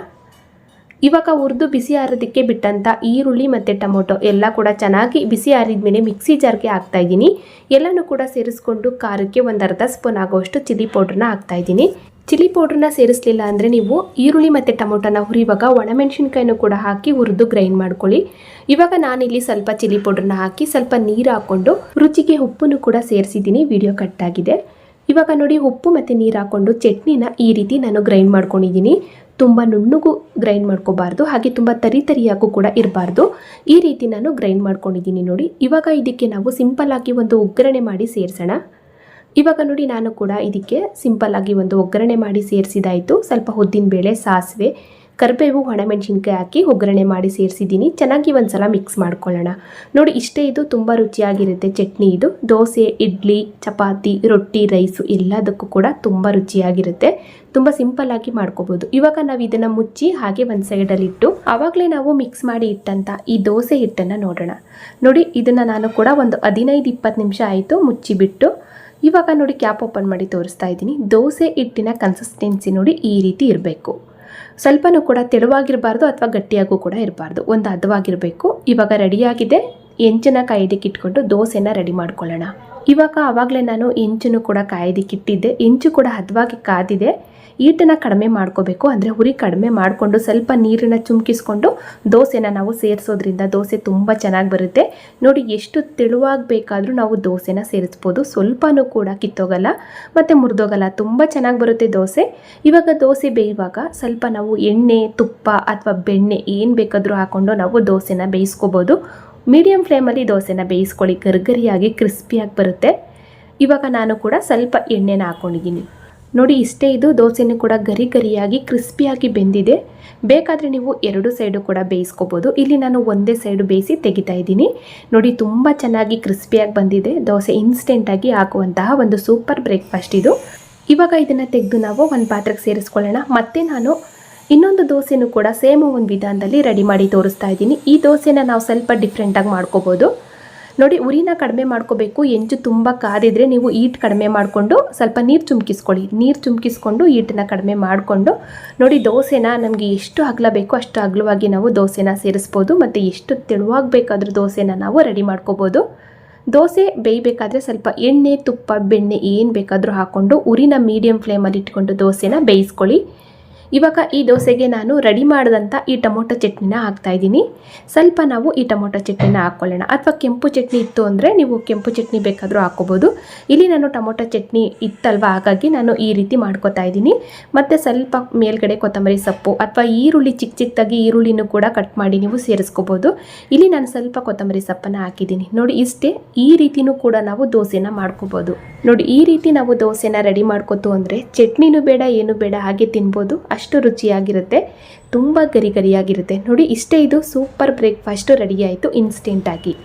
ಇವಾಗ ಹುರಿದು ಬಿಸಿ ಆರೋದಕ್ಕೆ ಬಿಟ್ಟಂಥ ಈರುಳ್ಳಿ ಮತ್ತು ಟೊಮೊಟೊ ಎಲ್ಲ ಕೂಡ ಚೆನ್ನಾಗಿ ಬಿಸಿ ಆರಿದ್ಮೇಲೆ ಮಿಕ್ಸಿ ಜಾರ್ಗೆ ಹಾಕ್ತಾ ಇದ್ದೀನಿ. ಎಲ್ಲನೂ ಕೂಡ ಸೇರಿಸ್ಕೊಂಡು ಖಾರಕ್ಕೆ ಒಂದು ಅರ್ಧ ಸ್ಪೂನ್ ಆಗುವಷ್ಟು ಚಿಲ್ಲಿ ಪೌಡ್ರನ್ನ ಹಾಕ್ತಾ ಇದ್ದೀನಿ. ಚಿಲ್ಲಿ ಪೌಡ್ರನ್ನ ಸೇರಿಸಲಿಲ್ಲ ಅಂದರೆ ನೀವು ಈರುಳ್ಳಿ ಮತ್ತು ಟೊಮೊಟೊನ ಹುರಿವಾಗ ಒಣಮೆಣಸಿನ್ಕಾಯಿನೂ ಕೂಡ ಹಾಕಿ ಹುರಿದು ಗ್ರೈಂಡ್ ಮಾಡ್ಕೊಳ್ಳಿ. ಇವಾಗ ನಾನಿಲ್ಲಿ ಸ್ವಲ್ಪ ಚಿಲ್ಲಿ ಪೌಡ್ರನ್ನ ಹಾಕಿ ಸ್ವಲ್ಪ ನೀರು ಹಾಕ್ಕೊಂಡು ರುಚಿಗೆ ಉಪ್ಪನ್ನು ಕೂಡ ಸೇರಿಸಿದ್ದೀನಿ. ವಿಡಿಯೋ ಕಟ್ ಆಗಿದೆ. ಇವಾಗ ನೋಡಿ ಉಪ್ಪು ಮತ್ತು ನೀರು ಹಾಕ್ಕೊಂಡು ಚಟ್ನಿನ ಈ ರೀತಿ ನಾನು ಗ್ರೈಂಡ್ ಮಾಡ್ಕೊಂಡಿದ್ದೀನಿ. ತುಂಬ ನುಣ್ಣಗೂ ಗ್ರೈಂಡ್ ಮಾಡ್ಕೋಬಾರ್ದು, ಹಾಗೆ ತುಂಬ ತರಿ ತರಿಯಾಗೂ ಕೂಡ ಇರಬಾರ್ದು. ಈ ರೀತಿ ನಾನು ಗ್ರೈಂಡ್ ಮಾಡ್ಕೊಂಡಿದ್ದೀನಿ ನೋಡಿ. ಇವಾಗ ಇದಕ್ಕೆ ನಾವು ಸಿಂಪಲ್ ಆಗಿ ಒಂದು ಒಗ್ಗರಣೆ ಮಾಡಿ ಸೇರಿಸೋಣ. ಇವಾಗ ನೋಡಿ ನಾನು ಕೂಡ ಇದಕ್ಕೆ ಸಿಂಪಲ್ ಆಗಿ ಒಂದು ಒಗ್ಗರಣೆ ಮಾಡಿ ಸೇರಿಸಿದಾಯಿತು. ಸ್ವಲ್ಪ ಉದ್ದಿನ ಬೇಳೆ, ಸಾಸಿವೆ, ಕರಿಬೇವು, ಒಣಮೆಣಸಿನ್ಕಾಯಿ ಹಾಕಿ ಒಗ್ಗರಣೆ ಮಾಡಿ ಸೇರಿಸಿದ್ದೀನಿ. ಚೆನ್ನಾಗಿ ಒಂದ್ಸಲ ಮಿಕ್ಸ್ ಮಾಡ್ಕೊಳ್ಳೋಣ. ನೋಡಿ, ಇಷ್ಟೇ ಇದು ತುಂಬ ರುಚಿಯಾಗಿರುತ್ತೆ ಚಟ್ನಿ ಇದು. ದೋಸೆ, ಇಡ್ಲಿ, ಚಪಾತಿ, ರೊಟ್ಟಿ, ರೈಸು ಎಲ್ಲದಕ್ಕೂ ಕೂಡ ತುಂಬ ರುಚಿಯಾಗಿರುತ್ತೆ. ತುಂಬ ಸಿಂಪಲ್ ಆಗಿ ಮಾಡ್ಕೋಬಹುದು ಇವಾಗ ನಾವು ಇದನ್ನ ಮುಚ್ಚಿ ಹಾಗೆ ಒಂದು ಸೈಡಲ್ಲಿ ಇಟ್ಟು ಆವಾಗಲೇ ನಾವು ಮಿಕ್ಸ್ ಮಾಡಿ ಇಟ್ಟಂತ ಈ ದೋಸೆ ಹಿಟ್ಟನ್ನು ನೋಡೋಣ. ನೋಡಿ, ಇದನ್ನ ನಾನು ಕೂಡ ಒಂದು ಹದಿನೈದು, ಇಪ್ಪತ್ತು ನಿಮಿಷ ಆಯಿತು ಮುಚ್ಚಿಬಿಟ್ಟು. ಇವಾಗ ನೋಡಿ ಕ್ಯಾಪ್ ಓಪನ್ ಮಾಡಿ ತೋರಿಸ್ತಾ ಇದ್ದೀನಿ. ದೋಸೆ ಹಿಟ್ಟಿನ ಕನ್ಸಿಸ್ಟೆನ್ಸಿ ನೋಡಿ ಈ ರೀತಿ ಇರಬೇಕು. ಸ್ವಲ್ಪನೂ ಕೂಡ ತೆಳುವಾಗಿರಬಾರ್ದು ಅಥವಾ ಗಟ್ಟಿಯಾಗೂ ಕೂಡ ಇರಬಾರ್ದು. ಒಂದು ಹದವಾಗಿರಬೇಕು. ಇವಾಗ ರೆಡಿಯಾಗಿದೆ. ಹೆಂಚನ ಕಾಯ್ದಕ್ಕೆ ಇಟ್ಕೊಂಡು ದೋಸೆನ ರೆಡಿ ಮಾಡ್ಕೊಳ್ಳೋಣ. ಇವಾಗ ಆವಾಗಲೇ ನಾನು ಹೆಂಚನ್ನು ಕೂಡ ಕಾಯ್ದಿಕ್ಕಿಟ್ಟಿದ್ದೆ ಹೆಂಚು ಕೂಡ ಹದವಾಗಿ ಕಾದಿದೆ. ಈಟನ್ನು ಕಡಿಮೆ ಮಾಡ್ಕೋಬೇಕು. ಅಂದರೆ ಹುರಿ ಕಡಿಮೆ ಮಾಡಿಕೊಂಡು ಸ್ವಲ್ಪ ನೀರನ್ನು ಚುಮ್ಕಿಸ್ಕೊಂಡು ದೋಸೆನ ನಾವು ಸೇರಿಸೋದ್ರಿಂದ ದೋಸೆ ತುಂಬ ಚೆನ್ನಾಗಿ ಬರುತ್ತೆ. ನೋಡಿ, ಎಷ್ಟು ತೆಳುವಾಗಿ ಬೇಕಾದರೂ ನಾವು ದೋಸೆನ ಸೇರಿಸ್ಬೋದು. ಸ್ವಲ್ಪನೂ ಕೂಡ ಕಿತ್ತೋಗಲ್ಲ. ಮತ್ತು ಮುರಿದೋಗಲ್ಲ. ತುಂಬ ಚೆನ್ನಾಗಿ ಬರುತ್ತೆ ದೋಸೆ. ಇವಾಗ ದೋಸೆ ಬೇಯುವಾಗ ಸ್ವಲ್ಪ ನಾವು ಎಣ್ಣೆ, ತುಪ್ಪ ಅಥವಾ ಬೆಣ್ಣೆ ಏನು ಬೇಕಾದರೂ ಹಾಕ್ಕೊಂಡು ನಾವು ದೋಸೆನ ಬೇಯಿಸ್ಕೋಬೋದು. ಮೀಡಿಯಮ್ ಫ್ಲೇಮಲ್ಲಿ ದೋಸೆನ ಬೇಯಿಸ್ಕೊಳ್ಳಿ. ಗರ್ಗರಿಯಾಗಿ ಕ್ರಿಸ್ಪಿಯಾಗಿ ಬರುತ್ತೆ. ಇವಾಗ ನಾನು ಕೂಡ ಸ್ವಲ್ಪ ಎಣ್ಣೆನ ಹಾಕ್ಕೊಂಡಿದ್ದೀನಿ ನೋಡಿ, ಇಷ್ಟೇ ಇದು. ದೋಸೆನೂ ಕೂಡ ಗರಿ ಗರಿಯಾಗಿ ಕ್ರಿಸ್ಪಿಯಾಗಿ ಬೆಂದಿದೆ. ಬೇಕಾದರೆ ನೀವು ಎರಡು ಸೈಡು ಕೂಡ ಬೇಯಿಸ್ಕೋಬೋದು. ಇಲ್ಲಿ ನಾನು ಒಂದೇ ಸೈಡು ಬೇಯಿಸಿ ತೆಗಿತಾ ಇದ್ದೀನಿ. ನೋಡಿ, ತುಂಬ ಚೆನ್ನಾಗಿ ಕ್ರಿಸ್ಪಿಯಾಗಿ ಬಂದಿದೆ. ದೋಸೆ ಇನ್ಸ್ಟೆಂಟಾಗಿ ಹಾಕುವಂತಹ ಒಂದು ಸೂಪರ್ ಬ್ರೇಕ್ಫಾಸ್ಟ್ ಇದು. ಇವಾಗ ಇದನ್ನು ತೆಗೆದು ನಾವು ಒಂದು ಪಾತ್ರೆಗೆ ಸೇರಿಸ್ಕೊಳ್ಳೋಣ. ಮತ್ತೆ ನಾನು ಇನ್ನೊಂದು ದೋಸೆನೂ ಕೂಡ ಸೇಮ್ ಒಂದು ವಿಧಾನದಲ್ಲಿ ರೆಡಿ ಮಾಡಿ ತೋರಿಸ್ತಾ ಇದ್ದೀನಿ. ಈ ದೋಸೆನ ನಾವು ಸ್ವಲ್ಪ ಡಿಫ್ರೆಂಟಾಗಿ ಮಾಡ್ಕೋಬೋದು. ನೋಡಿ, ಉರಿನ ಕಡಿಮೆ ಮಾಡ್ಕೋಬೇಕು. ಎಂಜು ತುಂಬ ಕಾದಿದ್ರೆ ನೀವು ಈಟ್ ಕಡಿಮೆ ಮಾಡಿಕೊಂಡು ಸ್ವಲ್ಪ ನೀರು ಚುಮ್ಕಿಸ್ಕೊಳ್ಳಿ. ನೀರು ಚುಮ್ಕಿಸ್ಕೊಂಡು ಈಟನ್ನ ಕಡಿಮೆ ಮಾಡಿಕೊಂಡು ನೋಡಿ, ದೋಸೆನ ನಮಗೆ ಎಷ್ಟು ಅಗಲ ಬೇಕೋ ಅಷ್ಟು ಅಗಲವಾಗಿ ನಾವು ದೋಸೆನ ಸೇರಿಸ್ಬೋದು. ಮತ್ತು ಎಷ್ಟು ತೆಳುವಾಗಿ ಬೇಕಾದರೂ ದೋಸೆನ ನಾವು ರೆಡಿ ಮಾಡ್ಕೋಬೋದು. ದೋಸೆ ಬೇಯಬೇಕಾದ್ರೆ ಸ್ವಲ್ಪ ಎಣ್ಣೆ, ತುಪ್ಪ, ಬೆಣ್ಣೆ ಏನು ಬೇಕಾದರೂ ಹಾಕ್ಕೊಂಡು ಉರಿನ ಮೀಡಿಯಂ ಫ್ಲೇಮಲ್ಲಿ ಇಟ್ಕೊಂಡು ದೋಸೆನ ಬೇಯಿಸ್ಕೊಳ್ಳಿ. ಇವಾಗ ಈ ದೋಸೆಗೆ ನಾನು ರೆಡಿ ಮಾಡಿದಂಥ ಈ ಟೊಮೊಟೊ ಚಟ್ನಿನ ಹಾಕ್ತಾ ಇದ್ದೀನಿ. ಸ್ವಲ್ಪ ನಾವು ಈ ಟೊಮೊಟೊ ಚಟ್ನಿನ ಹಾಕ್ಕೊಳ್ಳೋಣ ಅಥವಾ ಕೆಂಪು ಚಟ್ನಿ ಇತ್ತು ಅಂದರೆ ನೀವು ಕೆಂಪು ಚಟ್ನಿ ಬೇಕಾದರೂ ಹಾಕ್ಕೋಬೋದು. ಇಲ್ಲಿ ನಾನು ಟೊಮೊಟೊ ಚಟ್ನಿ ಇತ್ತಲ್ವ? ಹಾಗಾಗಿ ನಾನು ಈ ರೀತಿ ಮಾಡ್ಕೋತಾ ಇದ್ದೀನಿ. ಮತ್ತು ಸ್ವಲ್ಪ ಮೇಲ್ಗಡೆ ಕೊತ್ತಂಬರಿ ಸೊಪ್ಪು ಅಥವಾ ಈರುಳ್ಳಿ ಚಿಕ್ಕ ಚಿಕ್ಕದಾಗಿ ಈರುಳ್ಳಿನೂ ಕೂಡ ಕಟ್ ಮಾಡಿ ನೀವು ಸೇರಿಸ್ಕೋಬೋದು. ಇಲ್ಲಿ ನಾನು ಸ್ವಲ್ಪ ಕೊತ್ತಂಬರಿ ಸೊಪ್ಪನ್ನು ಹಾಕಿದ್ದೀನಿ. ನೋಡಿ, ಇಷ್ಟೇ ಈ ರೀತಿನೂ ಕೂಡ ನಾವು ದೋಸೆನ ಮಾಡ್ಕೋಬೋದು. ನೋಡಿ, ಈ ರೀತಿ ನಾವು ದೋಸೆನ ರೆಡಿ ಮಾಡ್ಕೋತು ಅಂದರೆ ಚಟ್ನಿನೂ ಬೇಡ, ಏನು ಬೇಡ, ಹಾಗೆ ತಿನ್ಬೋದು. ಅಷ್ಟು ರುಚಿಯಾಗಿರುತ್ತೆ, ತುಂಬ ಗರಿ ಗರಿಯಾಗಿರುತ್ತೆ. ನೋಡಿ, ಇಷ್ಟೇ ಇದು ಸೂಪರ್ ಬ್ರೇಕ್ಫಾಸ್ಟು ರೆಡಿ ಆಯಿತು ಇನ್ಸ್ಟೆಂಟಾಗಿ.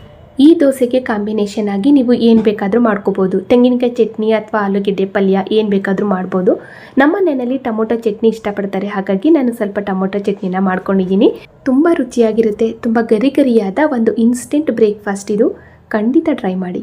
ಈ ದೋಸೆಗೆ ಕಾಂಬಿನೇಷನ್ ಆಗಿ ನೀವು ಏನು ಬೇಕಾದರೂ ಮಾಡ್ಕೋಬೋದು. ತೆಂಗಿನಕಾಯಿ ಚಟ್ನಿ ಅಥವಾ ಆಲೂಗೆಡ್ಡೆ ಪಲ್ಯ ಏನು ಬೇಕಾದರೂ ಮಾಡ್ಬೋದು. ನಮ್ಮ ಮನೆಯಲ್ಲಿ ಟೊಮೊಟೊ ಚಟ್ನಿ ಇಷ್ಟಪಡ್ತಾರೆ. ಹಾಗಾಗಿ ನಾನು ಸ್ವಲ್ಪ ಟೊಮೊಟೊ ಚಟ್ನಿನ ಮಾಡ್ಕೊಂಡಿದ್ದೀನಿ. ತುಂಬ ರುಚಿಯಾಗಿರುತ್ತೆ, ತುಂಬ ಗರಿ ಗರಿಯಾದ ಒಂದು ಇನ್ಸ್ಟೆಂಟ್ ಬ್ರೇಕ್ಫಾಸ್ಟ್ ಇದು. ಖಂಡಿತ ಟ್ರೈ ಮಾಡಿ.